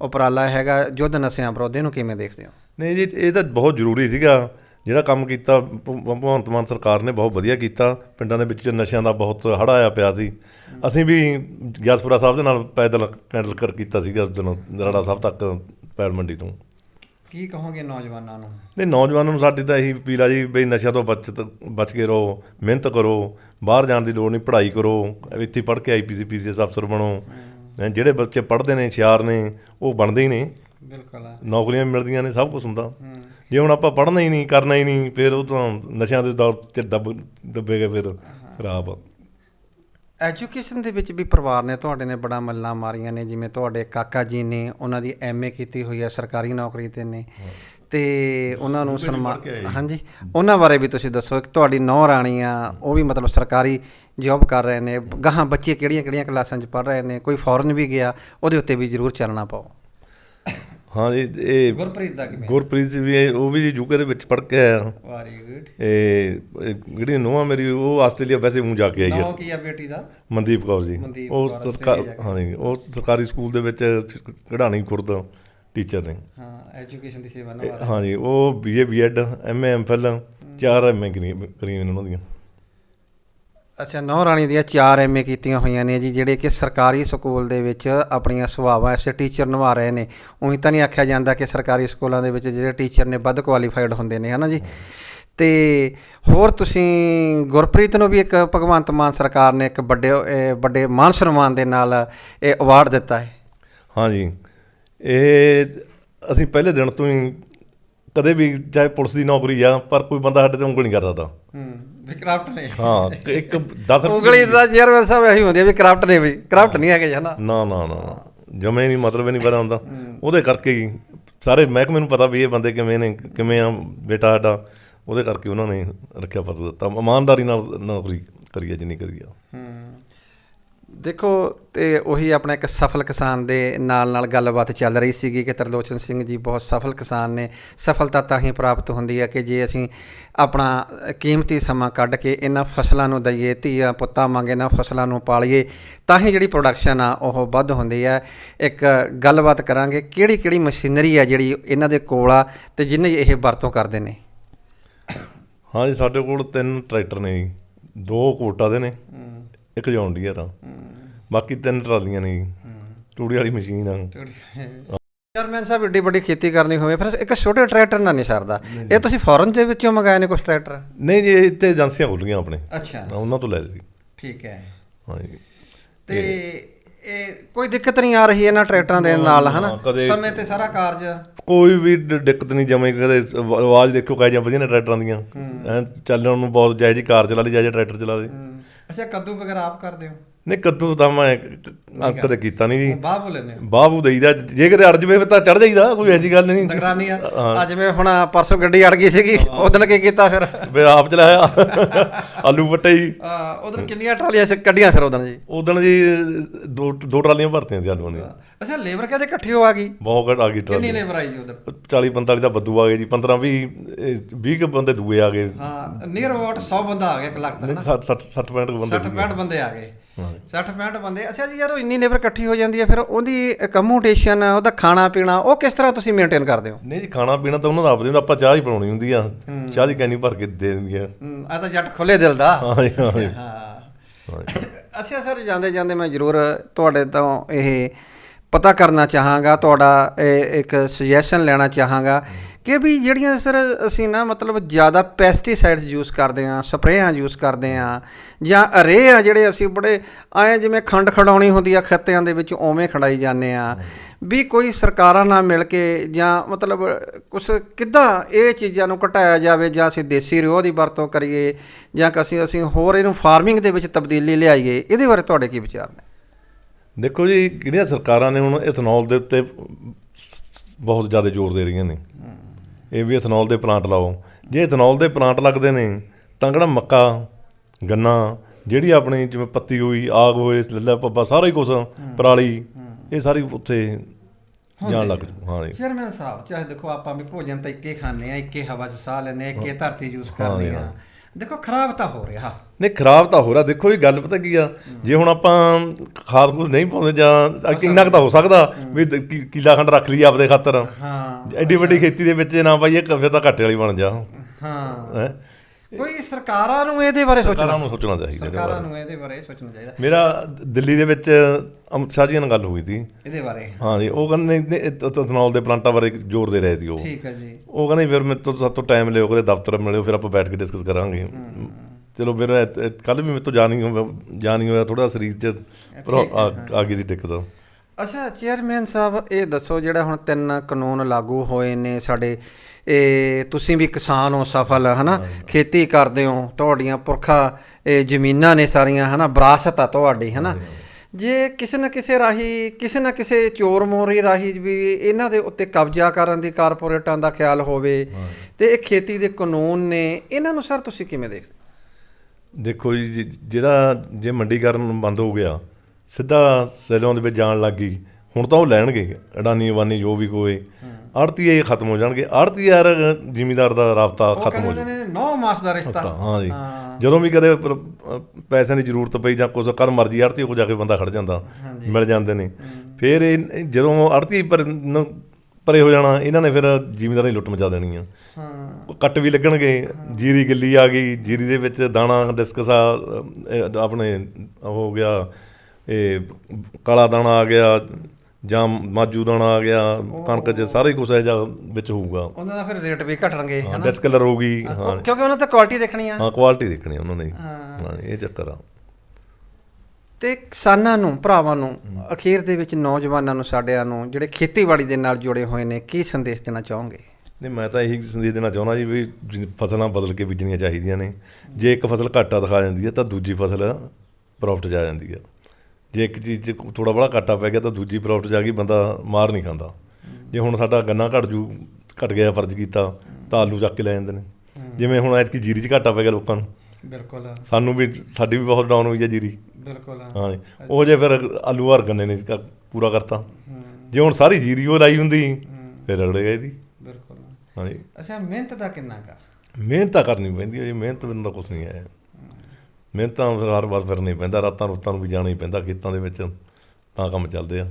Speaker 1: ਉਪਰਾਲਾ ਹੈਗਾ ਯੁੱਧ ਨਸ਼ਿਆਂ ਵਿਰੋਧ ਇਹਨੂੰ ਕਿਵੇਂ ਦੇਖਦੇ ਹੋ?
Speaker 2: ਨਹੀਂ ਜੀ ਇਹ ਤਾਂ ਬਹੁਤ ਜ਼ਰੂਰੀ ਸੀਗਾ। ਜਿਹੜਾ ਕੰਮ ਕੀਤਾ ਭਗਵੰਤ ਮਾਨ ਸਰਕਾਰ ਨੇ ਬਹੁਤ ਵਧੀਆ ਕੀਤਾ। ਪਿੰਡਾਂ ਦੇ ਵਿੱਚ ਨਸ਼ਿਆਂ ਦਾ ਬਹੁਤ ਹੜਾ ਆਇਆ ਪਿਆ ਸੀ। ਅਸੀਂ ਵੀ ਗਿਆਸਪੁਰਾ ਸਾਹਿਬ ਦੇ ਨਾਲ ਪੈਦਲ ਕੈਂਡਲ ਕਰ ਕੀਤਾ ਸੀਗਾ ਉਸ ਦਿਨ ਦਰਾੜਾ ਸਾਹਿਬ ਤੱਕ ਪੈੜ ਮੰਡੀ ਤੋਂ।
Speaker 1: ਕੀ ਕਹੋਗੇ ਨੌਜਵਾਨਾਂ ਨੂੰ?
Speaker 2: ਨਹੀਂ ਨੌਜਵਾਨਾਂ ਨੂੰ ਸਾਡੀ ਤਾਂ ਇਹੀ ਅਪੀਲ ਆ ਜੀ ਬਈ ਨਸ਼ਿਆਂ ਤੋਂ ਬਚਤ ਬਚ ਕੇ ਰਹੋ ਮਿਹਨਤ ਕਰੋ ਬਾਹਰ ਜਾਣ ਦੀ ਲੋੜ ਨਹੀਂ ਪੜ੍ਹਾਈ ਕਰੋ ਇੱਥੇ ਪੜ੍ਹ ਕੇ ਆਈਪੀਸੀ ਪੀਸੀਐਸ ਅਫਸਰ ਬਣੋ। ਜਿਹੜੇ ਬੱਚੇ ਪੜ੍ਹਦੇ ਨੇ ਹੁਸ਼ਿਆਰ ਨੇ ਉਹ ਬਣਦੇ ਹੀ ਨੇ।
Speaker 1: ਬਿਲਕੁਲ
Speaker 2: ਨੌਕਰੀਆਂ ਮਿਲਦੀਆਂ ਨੇ ਸਭ ਕੁਝ ਹੁੰਦਾ। ਜੇ ਹੁਣ ਆਪਾਂ ਪੜ੍ਹਨਾ ਹੀ ਨਹੀਂ ਕਰਨਾ ਹੀ ਨਹੀਂ ਫਿਰ ਉਹ ਤਾਂ ਨਸ਼ਿਆਂ ਦੇ ਦੌਰ ਚ ਦੱਬ ਦੱਬੇਗਾ ਫਿਰ ਖਰਾਬ। ਆ
Speaker 1: ਐਜੂਕੇਸ਼ਨ ਦੇ ਵਿੱਚ ਵੀ ਪਰਿਵਾਰ ਨੇ ਤੁਹਾਡੇ ਨੇ ਬੜਾ ਮੱਲਾਂ ਮਾਰੀਆਂ ਨੇ ਜਿਵੇਂ ਤੁਹਾਡੇ ਕਾਕਾ ਜੀ ਨੇ ਉਹਨਾਂ ਦੀ ਐਮਏ ਕੀਤੀ ਹੋਈ ਹੈ ਸਰਕਾਰੀ ਨੌਕਰੀ ਤੇ ਨੇ। ਤੇ ਉਹਨਾਂ ਨੂੰ ਸਨਮਾਨ ਹਾਂਜੀ। ਉਹਨਾਂ ਬਾਰੇ ਵੀ ਤੁਸੀਂ ਦੱਸੋ ਇੱਕ ਤੁਹਾਡੀ ਨੌ ਰਾਣੀ ਆ ਉਹ ਵੀ ਮਤਲਬ ਸਰਕਾਰੀ ਜੌਬ ਕਰ ਰਹੇ ਨੇ। ਗਾਹਾਂ ਬੱਚੇ ਕਿਹੜੀਆਂ ਕਿਹੜੀਆਂ ਕਲਾਸਾਂ 'ਚ ਪੜ੍ਹ ਰਹੇ ਨੇ? ਕੋਈ ਫੋਰਨ ਵੀ ਗਿਆ ਉਹਦੇ ਉੱਤੇ ਵੀ ਜ਼ਰੂਰ ਚੱਲਣਾ ਪਾਓ।
Speaker 2: ਹਾਂ ਜੀ ਇਹ
Speaker 1: ਗੁਰਪ੍ਰੀਤ ਦਾ ਕਿਵੇਂ?
Speaker 2: ਗੁਰਪ੍ਰੀਤ ਵੀ ਇਹ- ਉਹ ਵੀ ਯੂਕੇ ਦੇ ਵਿੱਚ ਪੜ੍ਹ ਕੇ ਆਇਆ।
Speaker 1: Very good.
Speaker 2: ਇਹ ਜਿਹੜੀ ਨੂੰਹ ਮੇਰੀ ਉਹ ਆਸਟ੍ਰੇਲੀਆ ਵੈਸੇ ਮੂੰਹ ਜਾ ਕੇ ਆਈ ਹੈ।
Speaker 1: ਨੌ ਕੀ ਆ ਬੇਟੀ ਦਾ?
Speaker 2: ਮਨਦੀਪ ਕੌਰ ਜੀ। ਉਹ
Speaker 1: ਕੌਰ
Speaker 2: ਸਰਕਾਰ
Speaker 1: ਆਸਟ੍ਰੇਲੀਆ ਜਾ
Speaker 2: ਉਹ ਸਰਕਾਰੀ ਸਕੂਲ ਦੇ ਵਿੱਚ ਕਢਾਣੀ ਖੁਰਦ ਟੀਚਰ ਨੇ।
Speaker 1: ਹਾਂ ਐਜੂਕੇਸ਼ਨ ਦੀ ਸੇਵਾ
Speaker 2: ਇਹ- ਹਾਂਜੀ ਉਹ B A B Ed M A M Phil ਚਾਰ ਐਮਏ ਕਰੀਆਂ ਉਹਨਾਂ ਦੀਆਂ।
Speaker 1: ਅੱਛਾ ਨੌ ਰਾਣੀ ਦੀਆਂ ਚਾਰ ਐਮਏ ਕੀਤੀਆਂ ਹੋਈਆਂ ਨੇ ਜੀ ਜਿਹੜੇ ਕਿ ਸਰਕਾਰੀ ਸਕੂਲ ਦੇ ਵਿੱਚ ਆਪਣੀਆਂ ਸੁਭਾਵਾਂ ਐਸੇ ਟੀਚਰ ਨਿਭਾ ਰਹੇ ਨੇ। ਉਹੀ ਤਾਂ ਨਹੀਂ ਆਖਿਆ ਜਾਂਦਾ ਕਿ ਸਰਕਾਰੀ ਸਕੂਲਾਂ ਦੇ ਵਿੱਚ ਜਿਹੜੇ ਟੀਚਰ ਨੇ ਵੱਧ ਕੁਆਲੀਫਾਈਡ ਹੁੰਦੇ ਨੇ ਹਨਾ ਜੀ? ਤੇ ਹੋਰ ਤੁਸੀਂ ਗੁਰਪ੍ਰੀਤ ਨੂੰ ਵੀ ਇੱਕ ਭਗਵੰਤ ਮਾਨ ਸਰਕਾਰ ਨੇ ਇੱਕ ਵੱਡੇ ਵੱਡੇ ਮਾਨ ਸਨਮਾਨ ਦੇ ਨਾਲ ਇਹ ਅਵਾਰਡ ਦਿੱਤਾ ਹੈ।
Speaker 2: ਹਾਂਜੀ ਇਹ ਅਸੀਂ ਪਹਿਲੇ ਦਿਨ ਤੋਂ ਹੀ ਕਦੇ ਵੀ ਚਾਹੇ ਪੁਲਿਸ ਦੀ ਨੌਕਰੀ ਆ ਪਰ ਕੋਈ ਬੰਦਾ ਸਾਡੇ ਤੇ ਉਂਗਲ ਨਹੀਂ ਕਰਦਾ ਤਾ
Speaker 1: ਹੂੰ। ਵਿਕਰਾਫਟ ਨੇ।
Speaker 2: ਹਾਂ ਇੱਕ 10
Speaker 1: ਉਂਗਲੀ ਦਾ ਚੇਅਰਮੈਨ ਸਾਹਿਬ ਇਹੀ ਹੁੰਦੀ ਹੈ ਵੀ ਕਰਪਟ ਨੇ ਵੀ ਕਰਪਟ ਨਹੀਂ ਹੈਗੇ ਹਨਾ?
Speaker 2: ਨਾ ਨਾ ਨਾ ਜਮੇ ਨਹੀਂ ਮਤਲਬ ਨਹੀਂ ਪਤਾ ਹੁੰਦਾ। ਉਹਦੇ ਕਰਕੇ ਹੀ ਸਾਰੇ ਮਹਿਕਮੇ ਨੂੰ ਪਤਾ ਵੀ ਇਹ ਬੰਦੇ ਕਿਵੇਂ ਨੇ ਕਿਵੇਂ ਆ ਬੇਟਾ ਸਾਡਾ। ਉਹਦੇ ਕਰਕੇ ਉਹਨਾਂ ਨੇ ਰੱਖਿਆ ਪਤਾ ਦਿੱਤਾ। ਇਮਾਨਦਾਰੀ ਨਾਲ ਨੌਕਰੀ ਕਰੀ ਆ ਜਿੰਨੀ ਕਰੀ ਆ
Speaker 1: ਹੂੰ। ਦੇਖੋ ਤੇ ਉਹੀ ਆਪਣਾ ਇੱਕ ਸਫਲ ਕਿਸਾਨ ਦੇ ਨਾਲ ਨਾਲ ਗੱਲਬਾਤ ਚੱਲ ਰਹੀ ਸੀਗੀ ਕਿ ਤਰਲੋਚਨ ਸਿੰਘ ਜੀ ਬਹੁਤ ਸਫਲ ਕਿਸਾਨ ਨੇ। ਸਫਲਤਾ ਤਾਂ ਹੀ ਪ੍ਰਾਪਤ ਹੁੰਦੀ ਹੈ ਕਿ ਜੇ ਅਸੀਂ ਆਪਣਾ ਕੀਮਤੀ ਸਮਾਂ ਕੱਢ ਕੇ ਇਹਨਾਂ ਫਸਲਾਂ ਨੂੰ ਦਈਏ ਧੀਆਂ ਪੁੱਤਾਂ ਮੰਗੇ ਇਹਨਾਂ ਫਸਲਾਂ ਨੂੰ ਪਾਲੀਏ ਤਾਂ ਹੀ ਜਿਹੜੀ ਪ੍ਰੋਡਕਸ਼ਨ ਆ ਉਹ ਵੱਧ ਹੁੰਦੀ ਹੈ। ਇੱਕ ਗੱਲਬਾਤ ਕਰਾਂਗੇ ਕਿਹੜੀ ਕਿਹੜੀ ਮਸ਼ੀਨਰੀ ਆ ਜਿਹੜੀ ਇਹਨਾਂ ਦੇ ਕੋਲ ਆ ਤੇ ਜਿਹਨੇ ਇਹ ਵਰਤੋਂ ਕਰਦੇ ਨੇ?
Speaker 2: ਹਾਂਜੀ ਸਾਡੇ ਕੋਲ ਤਿੰਨ ਟਰੈਕਟਰ ਨੇ ਜੀ। ਦੋ ਕੋਟਾ ਦੇ ਨੇ। ਇੱਕ ਜੌਨ ਡੀਅਰ ਆ। ਬਾਕੀ ਤਿੰਨ ਟਰਾਲੀਆਂ ਨੇ ਟੂੜੀ ਵਾਲੀ ਮਸ਼ੀਨ ਆ।
Speaker 1: ਚੇਅਰਮੈਨ ਸਾਹਿਬ ਏਡੀ ਵੱਡੀ ਖੇਤੀ ਕਰਨੀ ਹੋਵੇ ਫਿਰ ਇੱਕ ਛੋਟੇ ਟਰੈਕਟਰ ਨਾਲ ਨਹੀਂ ਸਰਦਾ। ਇਹ ਤੁਸੀਂ ਫੋਰਨ ਦੇ ਵਿੱਚੋਂ ਮੰਗਾਏ ਨੇ ਕੁਝ ਟਰੈਕਟਰ?
Speaker 2: ਨਹੀਂ ਜੀ ਇੱਥੇ ਏਜੰਸੀਆਂ ਖੁੱਲੀਆਂ ਆਪਣੇ।
Speaker 1: ਅੱਛਾ।
Speaker 2: ਉਹਨਾਂ ਤੋਂ ਲੈ ਲਈ।
Speaker 1: ਠੀਕ ਹੈ।
Speaker 2: ਹਾਂਜੀ।
Speaker 1: ਤੇ ਇਹ ਕੋਈ ਦਿੱਕਤ ਨਹੀਂ ਆ ਰਹੀ ਇਹਨਾਂ ਟਰੈਕਟਰਾਂ ਦੇ ਨਾਲ ਹਨਾ? ਸਮੇਂ ਤੇ ਸਾਰਾ ਕਾਰਜ।
Speaker 2: ਕੋਈ ਵੀ ਦਿੱਕਤ ਨਹੀਂ ਜਮੇ ਕਦੇ ਆਵਾ- ਆਵਾਜ਼ ਦੇਖੋ ਕਾਹ ਜਾਂ ਵਧੀਆ ਨੇ ਟਰੈਕਟਰਾਂ ਦੀਆਂ। ਐਂ ਚੱਲਣ ਨੂੰ ਬਹੁਤ ਜਾਇਜ਼ ਕਾਰ ਚਲਾ ਲਈ ਜਾਇਜ਼ ਟਰੈਕਟਰ ਚਲਾ ਲਈ।
Speaker 1: ਅੱਛਾ ਕੱਦੂ ਵਗੈਰਾ ਆਪ ਕਰਦੇ ਹੋ?
Speaker 2: ਨਹੀਂ ਕੱਦੂ ਤਾਂ ਮੈਂ ਅੰਕ ਕਦੇ ਕੀਤਾ ਨਹੀਂ। ਜੀ
Speaker 1: ਬਾਹ ਬੋਲਨੇ
Speaker 2: ਬਾਬੂ ਦੇਈਦਾ ਜੇ ਕਿਤੇ ਅੜ ਜਵੇ ਫਿਰ ਤਾਂ ਚੜ ਜਾਈਦਾ ਕੋਈ ਐਸੀ ਗੱਲ ਨਹੀਂ।
Speaker 1: ਨਿਗਰਾਨੀ ਆ। ਅੱਜ ਮੈਂ ਹੁਣ ਪਰਸੋਂ ਗੱਡੀ ਅੜ ਗਈ ਸੀਗੀ ਉਦੋਂ ਕੀ ਕੀਤਾ ਫਿਰ?
Speaker 2: ਫਿਰ ਆਪ ਚਲਾਇਆ। ਆਲੂ ਵੱਟੇ ਜੀ
Speaker 1: ਉਦੋਂ ਕਿੰਨੀਆਂ ਟਰਾਲੀਆਂ ਸੀ ਕੱਢੀਆਂ ਫਿਰ ਉਦੋਂ ਜੀ?
Speaker 2: ਉਦੋਂ ਜੀ ਦੋ ਦੋ ਟਰਾਲੀਆਂ ਭਰਤੀਆਂ ਸੀ ਆਲੂਆਂ ਦੀਆਂ।
Speaker 1: ਅੱਛਾ ਲੇਬਰ ਕਹਿੰਦੇ ਇਕੱਠੀ ਹੋ ਆ ਗਈ?
Speaker 2: ਬਹੁਤ ਘੱਟ ਆ ਗਈ
Speaker 1: ਕਿੰਨੀ
Speaker 2: ਟਰਾਲੀ
Speaker 1: ਲੇਬਰ ਆਈ ਜੀ ਉਧਰ?
Speaker 2: 40 45 ਦਾ ਬੱਦੂ ਆ ਗਏ ਜੀ 15 20 20 ਕੁ ਬੰਦੇ ਦੂਏ ਆ ਗਏ।
Speaker 1: ਹਾਂ ਨੀਅਰ ਅਬਾਊਟ 100 ਬੰਦਾ ਆ ਗਿਆ ਇੱਕ ਲੱਖ ਦਾ
Speaker 2: 60 60 60 65 ਬੰਦੇ
Speaker 1: 60 65 ਬੰਦੇ ਆ ਗਏ। 60 65 ਬੰਦੇ। ਅੱਛਾ ਜੀ ਯਾਰ ਉਹ ਇੰਨੀ ਲੇਬਰ ਇਕੱਠੀ ਹੋ ਜਾਂਦੀ ਹੈ ਫਿਰ ਉਹਦੀ ਕਮਿਊਟੇਸ਼ਨ ਉਹਦਾ ਖਾਣਾ ਪੀਣਾ ਉਹ ਕਿਸ ਤਰ੍ਹਾਂ ਤੁਸੀਂ ਮੇਨਟੇਨ ਕਰਦੇ ਹੋ?
Speaker 2: ਨਹੀਂ ਜੀ ਖਾਣਾ ਪੀਣਾ ਤਾਂ ਉਹਨਾਂ ਦਾ ਆਪਦੇ ਹੁੰਦਾ ਆਪਾਂ ਚਾਹ ਹੀ ਬਣਾਉਣੀ ਹੁੰਦੀ ਆ। ਚਾਹ ਦੀ ਕੈਨੀ ਭਰ ਕੇ ਦੇ ਦਿੰਦੀ ਆ।
Speaker 1: ਆ ਤਾਂ ਜੱਟ ਖੁੱਲੇ ਦਿਲ ਦਾ।
Speaker 2: ਹਾਂ ਹਾਂ
Speaker 1: ਅੱਛਾ ਸਰ ਜਾਂਦੇ ਜਾਂਦੇ ਮੈਂ ਜ਼ਰੂਰ ਤੁਹਾਡੇ ਤੋਂ ਇਹ ਪਤਾ ਕਰਨਾ ਚਾਹਾਂਗਾ ਤੁਹਾਡਾ ਇੱਕ ਸੁਜੈਸ਼ਨ ਲੈਣਾ ਚਾਹਾਂਗਾ। ਕਿ ਵੀ ਜਿਹੜੀਆਂ ਸਰ ਅਸੀਂ ਨਾ ਮਤਲਬ ਜ਼ਿਆਦਾ ਪੈਸਟੀਸਾਈਡਸ ਯੂਜ਼ ਕਰਦੇ ਆ ਸਪਰੇਆਂ ਯੂਜ਼ ਕਰਦੇ ਆ ਜਾਂ ਅਰੇ ਆ ਜਿਹੜੇ ਅਸੀਂ ਬੜੇ ਆਏ ਜਿਵੇਂ ਖੰਡ ਖੜਾਉਣੀ ਹੁੰਦੀ ਆ ਖੱਤਿਆਂ ਦੇ ਵਿੱਚ, ਉਵੇਂ ਖੜਾਈ ਜਾਂਦੇ ਆ ਵੀ ਕੋਈ ਸਰਕਾਰਾਂ ਨਾਲ ਮਿਲ ਕੇ ਜਾਂ ਮਤਲਬ ਕੁਛ ਕਿੱਦਾਂ ਇਹ ਚੀਜ਼ਾਂ ਨੂੰ ਘਟਾਇਆ ਜਾਵੇ, ਜਾਂ ਅਸੀਂ ਦੇਸੀ ਰਿਓ ਦੀ ਵਰਤੋਂ ਕਰੀਏ, ਜਾਂ ਅਸੀਂ ਅਸੀਂ ਹੋਰ ਇਹਨੂੰ ਫਾਰਮਿੰਗ ਦੇ ਵਿੱਚ ਤਬਦੀਲੀ ਲਿਆਈਏ, ਇਹਦੇ ਬਾਰੇ ਤੁਹਾਡੇ ਕੀ ਵਿਚਾਰ ਨੇ?
Speaker 2: ਦੇਖੋ ਜੀ ਕਿਹੜੀਆਂ ਸਰਕਾਰਾਂ ਨੇ ਹੁਣ ਇਥਨੋਲ ਦੇ ਉੱਤੇ ਬਹੁਤ ਜ਼ਿਆਦਾ ਜ਼ੋਰ ਦੇ ਰਹੀਆਂ ਨੇ। ਇਹ ਵੀ ਇਥਨੋਲ ਦੇ ਪਲਾਂਟ ਲਾਓ। ਜੇ ਇਥਨੋਲ ਦੇ ਪਲਾਂਟ ਲੱਗਦੇ ਨੇ ਤਾਂ ਕਿਹੜਾ ਮੱਕਾ ਗੰਨਾ ਜਿਹੜੀ ਆਪਣੀ ਜਿਵੇਂ ਪੱਤੀ ਹੋਈ ਆਗ ਹੋਏ ਲੱਲਾ ਪੱਪਾ ਸਾਰਾ ਹੀ ਕੁਝ ਪਰਾਲੀ ਇਹ ਸਾਰੀ ਉੱਥੇ ਜਾਣ ਲੱਗ ਜੂ। ਹਾਂ ਜੀ।
Speaker 1: ਚੇਅਰਮੈਨ ਸਾਹਿਬ ਚਾਹੇ ਦੇਖੋ ਆਪਾਂ ਵੀ ਭੋਜਨ ਤਾਂ ਇੱਕੇ ਖਾਂਦੇ ਆ ਇੱਕੇ ਹਵਾ 'ਚ ਸਾਹ ਲੈਂਦੇ ਆ ਇੱਕੇ ਧਰਤੀ ਯੂਜ਼ ਕਰਦੇ ਆ ਦੇਖੋ ਖਰਾਬ ਤਾਂ ਹੋ ਰਿਹਾ।
Speaker 2: ਨਹੀਂ ਖਰਾਬ ਤਾਂ ਹੋ ਰਿਹਾ। ਦੇਖੋ ਜੀ ਗੱਲ ਪਤਾ ਕੀ ਆ? ਜੇ ਹੁਣ ਆਪਾਂ ਖਾਦ ਖੂਦ ਨਹੀਂ ਪਾਉਂਦੇ ਜਾਂ ਕਿੰਨਾ ਕੁ ਤਾਂ ਹੋ ਸਕਦਾ ਵੀ ਕਿੱਲਾ ਖੰਡ ਰੱਖ ਲਈ ਆਪਦੇ ਖਾਤਰ।
Speaker 1: ਹਾਂ
Speaker 2: ਐਡੀ ਵੱਡੀ ਖੇਤੀ ਦੇ ਵਿੱਚ ਨਾ ਪਾਈਏ ਫਿਰ ਤਾਂ ਘਾਟੇ ਵਾਲੀ ਬਣ ਜਾ।
Speaker 1: ਹਾਂ।
Speaker 2: ਹੈ?
Speaker 1: ਕੋਈ ਸਰਕਾਰਾਂ ਨੂੰ ਇਹਦੇ ਬਾਰੇ ਸੋਚਣਾ?
Speaker 2: ਸਰਕਾਰਾਂ ਨੂੰ ਸੋਚਣਾ ਚਾਹੀਦਾ ਇਹਦੇ
Speaker 1: ਸਰਕਾਰਾਂ ਨੂੰ ਇਹਦੇ ਬਾਰੇ ਸੋਚਣਾ ਚਾਹੀਦਾ।
Speaker 2: ਮੇਰਾ ਦਿੱਲੀ ਦੇ ਵਿੱਚ ਅਮਿਤ ਸ਼ਾਹ ਜੀ ਨਾਲ ਗੱਲ ਹੋਈ ਸੀ।
Speaker 1: ਇਹਦੇ ਬਾਰੇ।
Speaker 2: ਹਾਂ ਜੀ ਉਹ ਕਹਿੰਦੇ ਇਥਨੋਲ ਦੇ ਪਲਾਂਟਾਂ ਬਾਰੇ ਜ਼ੋਰ ਦੇ ਰਹੇ ਸੀ ਉਹ।
Speaker 1: ਠੀਕ ਹੈ ਜੀ।
Speaker 2: ਉਹ ਕਹਿੰਦੇ ਫਿਰ ਮੇਰੇ ਤੋਂ ਸਾਤੋਂ ਟਾਈਮ ਲਿਓ ਕਦੇ ਦਫ਼ਤਰ ਮਿਲਿਓ ਫਿਰ ਆਪਾਂ ਬੈਠ ਕੇ ਡਿਸਕਸ ਕਰਾਂਗੇ। ਚਲੋ ਫਿਰ ਕੱਲ ਵੀ ਮੇਰੇ ਤੋਂ ਜਾ ਨਹੀਂ ਹੋਇਆ ਜਾ ਨਹੀਂ ਹੋਇਆ ਥੋੜਾ ਸਰੀਰ 'ਚ ਆ ਗਈ ਦੀ ਦਿੱਕਤ।
Speaker 1: ਅੱਛਾ ਚੇਅਰਮੈਨ ਸਾਹਿਬ ਇਹ ਦੱਸੋ ਜਿਹੜਾ ਹੁਣ ਤਿੰਨ ਕਾਨੂੰਨ ਲਾਗੂ ਹੋਏ ਨੇ ਸਾਡੇ ਇਹ ਤੁਸੀਂ ਵੀ ਕਿਸਾਨ ਹੋ ਸਫਲ ਹਨਾ? ਖੇਤੀ ਕਰਦੇ ਹੋ ਤੁਹਾਡੀਆਂ ਪੁਰਖਾ ਇਹ ਜ਼ਮੀਨਾਂ ਨੇ ਸਾਰੀਆਂ ਹਨਾ? ਵਿਰਾਸਤ ਆ ਤੁਹਾਡੀ ਹਨਾ? ਜੇ ਕਿਸੇ ਨਾ ਕਿਸੇ ਰਾਹੀ ਕਿਸੇ ਨਾ ਕਿਸੇ ਚੋਰ ਮੋਰੀ ਰਾਹੀ ਵੀ ਇਹਨਾਂ ਦੇ ਉੱਤੇ ਕਬਜ਼ਾ ਕਰਨ ਦੀ ਕਾਰਪੋਰੇਟਾਂ ਦਾ ਖਿਆਲ ਹੋਵੇ ਤੇ ਇਹ ਖੇਤੀ ਦੇ ਕਾਨੂੰਨ ਨੇ ਇਹਨਾਂ ਨੂੰ ਸਰ ਤੁਸੀਂ ਕਿਵੇਂ ਦੇਖਦੇ
Speaker 2: ਦੇਖੋ ਜੀ ਜਿਹੜਾ ਜੇ ਮੰਡੀਕਰਨ ਬੰਦ ਹੋ ਗਿਆ ਸਿੱਧਾ ਸੈਲੋਂ ਦੇ ਵਿੱਚ ਜਾਣ ਲੱਗ ਗਈ। ਹੁਣ ਤਾਂ ਉਹ ਲੈਣਗੇ ਅਡਾਨੀ ਅਵਾਨੀ ਜੋ ਵੀ ਕੋਈ। ਆੜਤੀਏ ਖਤਮ ਹੋ ਜਾਣਗੇ। ਆੜਤੀ ਯਾਰ ਜ਼ਿਮੀਦਾਰ ਦਾ ਰਾਬਤਾ ਖਤਮ ਹੋ
Speaker 1: ਕਹਿੰਦੇ ਨੇ 9 ਮਾਸ ਦਾ ਰਿਸ਼ਤਾ।
Speaker 2: ਹਾਂ ਜੀ। ਜਦੋਂ ਵੀ ਕਦੇ ਪ- ਅ, ਪੈਸਿਆਂ ਦੀ ਜ਼ਰੂਰਤ ਪਈ ਜਾਂ ਕੁਝ ਕਰ ਮਰਜ਼ੀ ਆੜਤੀ ਕੋ ਜਾ ਕੇ ਬੰਦਾ ਖੜ ਜਾਂਦਾ ਮਿਲ ਜਾਂਦੇ ਨੇ। ਫਿਰ ਇਹ ਇਹ ਜਦੋਂ ਆੜਤੀ ਪਰ ਪਰੇ ਹੋ ਜਾਣਾ ਇਹਨਾਂ ਨੇ ਫਿਰ ਜ਼ਿਮੀਂਦਾਰਾਂ ਦੀ ਲੁੱਟ ਮਚਾ ਦੇਣੀ ਆ।
Speaker 1: ਹਾਂ।
Speaker 2: ਕੱਟ ਵੀ ਲੱਗਣਗੇ। ਜੀਰੀ ਗਿੱਲੀ ਆ ਗਈ। ਜੀਰੀ ਦੇ ਵਿੱਚ ਦਾਣਾ ਡਿਸਕਸ ਆ ਇਹ ਆਪਣੇ ਹੋ ਗਿਆ। ਇਹ ਕਾਲਾ ਦਾਣਾ ਆ ਗਿਆ ਜਾਂ ਮਾਜੂ ਦਾਣਾ ਆ ਗਿਆ ਕਣਕ 'ਚ ਸਾਰੇ ਕੁਝ ਇਹ ਜਾ ਵਿੱਚ ਹੋਊਗਾ।
Speaker 1: ਉਹਨਾਂ ਦਾ ਫਿਰ ਰੇਟ ਵੀ ਘਟਣਗੇ
Speaker 2: ਹਾਂ
Speaker 1: ਹਨਾ?
Speaker 2: ਡਿਸਕਲਰ ਹੋ ਗਈ ਹਾਂ।
Speaker 1: ਕਿਉਂਕਿ ਉਹਨਾਂ ਤਾਂ ਕੁਆਲਿਟੀ ਦੇਖਣੀ ਆ।
Speaker 2: ਹਾਂ ਕੁਆਲਿਟੀ ਦੇਖਣੀ ਉਹਨਾਂ ਨੇ।
Speaker 1: ਹਾਂ।
Speaker 2: ਇਹ ਚੱਕਰ ਆ।
Speaker 1: ਤੇ ਕਿਸਾਨਾਂ ਨੂੰ ਭਰਾਵਾਂ ਨੂੰ ਅਖੀਰ ਦੇ ਵਿੱਚ ਨੌਜਵਾਨਾਂ ਨੂੰ ਸਾਡਿਆਂ ਨੂੰ ਜਿਹੜੇ ਖੇਤੀਬਾੜੀ ਦੇ ਨਾਲ ਜੁੜੇ ਹੋਏ ਨੇ ਕੀ ਸੰਦੇਸ਼ ਦੇਣਾ ਚਾਹੋਗੇ?
Speaker 2: ਨਹੀਂ ਮੈਂ ਤਾਂ ਇਹੀ ਸੰਦੇਸ਼ ਦੇਣਾ ਚਾਹੁੰਦਾ ਜੀ ਵੀ ਫਸਲਾਂ ਬਦਲ ਕੇ ਬੀਜਣੀਆਂ ਚਾਹੀਦੀਆਂ ਨੇ। ਜੇ ਇੱਕ ਫਸਲ ਘਾਟਾ ਦਿਖਾ ਜਾਂਦੀ ਹੈ ਤਾਂ ਦੂਜੀ ਫਸਲ ਪ੍ਰੋਫਿਟ ਜਾ ਜਾਂਦੀ ਹੈ ਜੇ ਇੱਕ ਚੀਜ਼ 'ਚ ਥੋੜਾ ਬੜਾ ਘਾਟਾ ਪੈ ਗਿਆ ਤਾਂ ਦੂਜੀ ਪ੍ਰੋਫਿਟ ਜਾ ਗਈ ਬੰਦਾ ਮਾਰ ਨਹੀਂ ਖਾਂਦਾ। ਜੇ ਹੁਣ ਸਾਡਾ ਗੰਨਾ ਘਟ ਜੂ ਘਟ ਗਿਆ ਫਰਜ਼ ਕੀਤਾ ਤਾਂ ਆਲੂ ਚੱਕ ਕੇ ਲੈ ਜਾਂਦੇ ਨੇ। ਜਿਵੇਂ ਹੁਣ ਐਤਕੀ ਜੀਰੀ 'ਚ ਘਾਟਾ ਪੈ ਗਿਆ ਲੋਕਾਂ ਨੂੰ।
Speaker 1: ਬਿਲਕੁਲ।
Speaker 2: ਸਾਨੂੰ ਵੀ ਸਾਡੀ ਵੀ ਬਹੁਤ ਡਾਊਨ ਹੋਈ ਹੈ ਜੀਰੀ।
Speaker 1: ਬਿਲਕੁਲ।
Speaker 2: ਹਾਂ। ਉਹ ਜੇ ਫਿਰ ਆਲੂ ਹਰ ਗੰਨੇ ਨੇ ਕ- ਪੂਰਾ ਕਰਤਾ। ਜੇ ਹੁਣ ਸਾਰੀ ਜੀਰੀ ਉਹ ਲਾਈ ਹੁੰਦੀ ਫਿਰ ਰਗੜੇਗਾ ਇਹਦੀ।
Speaker 1: ਬਿਲਕੁਲ।
Speaker 2: ਹਾਂਜੀ
Speaker 1: ਅੱਛਾ ਮਿਹਨਤ ਦਾ ਕਿੰਨਾ ਕਾ
Speaker 2: ਮਿਹਨਤ ਤਾਂ ਕਰਨੀ ਪੈਂਦੀ ਹੈ ਜੀ ਮਿਹਨਤ ਬਿਨਾਂ ਤਾਂ ਕੁਝ ਨਹੀਂ ਹੈ। ਮਿਹਨਤ ਫਿਰ ਹਰ ਵਾਰ ਫਿਰਨਾ ਹੀ ਪੈਂਦਾ ਰਾਤਾਂ ਰੁੱਤਾਂ ਨੂੰ ਵੀ ਜਾਣਾ ਹੀ ਪੈਂਦਾ ਖੇਤਾਂ ਦੇ ਵਿੱਚ ਤਾਂ ਕੰਮ ਚੱਲਦੇ ਆ।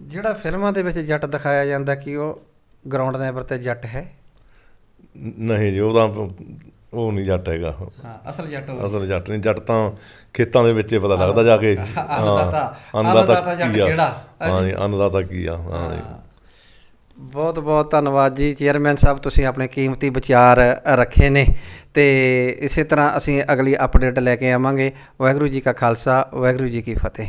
Speaker 1: ਜਿਹੜਾ ਫਿਲਮਾਂ ਦੇ ਵਿੱਚ ਜੱਟ ਦਿਖਾਇਆ ਜਾਂਦਾ ਕਿ ਉਹ ਗਰਾਊਂਡ ਦੇ ਉੱਪਰ ਤੇ ਜੱਟ ਹੈ?
Speaker 2: ਨਹੀਂ ਜੀ ਉਹ ਤਾਂ ਉਹ ਨਹੀਂ ਜੱਟ ਹੈਗਾ।
Speaker 1: ਹਾਂ ਅਸਲ ਜੱਟ ਉਹ।
Speaker 2: ਅਸਲ ਜੱਟ ਨਹੀਂ ਜੱਟ ਤਾਂ ਖੇਤਾਂ ਦੇ ਵਿੱਚ ਹੀ ਪਤਾ ਲੱਗਦਾ ਜਾ ਕੇ।
Speaker 1: ਅੰਨਦਾਤਾ-
Speaker 2: ਅੰਨਦਾਤਾ
Speaker 1: ਜੱਟ ਕਿਹੜਾ?
Speaker 2: ਹਾਂ ਜੀ ਅੰਨਦਾਤਾ ਕੀ ਆ? ਹਾਂ ਜੀ।
Speaker 1: ਬਹੁਤ ਬਹੁਤ ਧੰਨਵਾਦ ਜੀ ਚੇਅਰਮੈਨ ਸਾਹਿਬ ਤੁਸੀਂ ਆਪਣੇ ਕੀਮਤੀ ਵਿਚਾਰ ਰੱਖੇ ਨੇ। ਤੇ ਇਸੇ ਤਰ੍ਹਾਂ ਅਸੀਂ ਅਗਲੀ ਅਪਡੇਟ ਲੈ ਕੇ ਆਵਾਂਗੇ। ਵਾਹਿਗੁਰੂ ਜੀ ਕਾ ਖਾਲਸਾ, ਵਾਹਿਗੁਰੂ ਜੀ ਕੀ ਫਤਿਹ।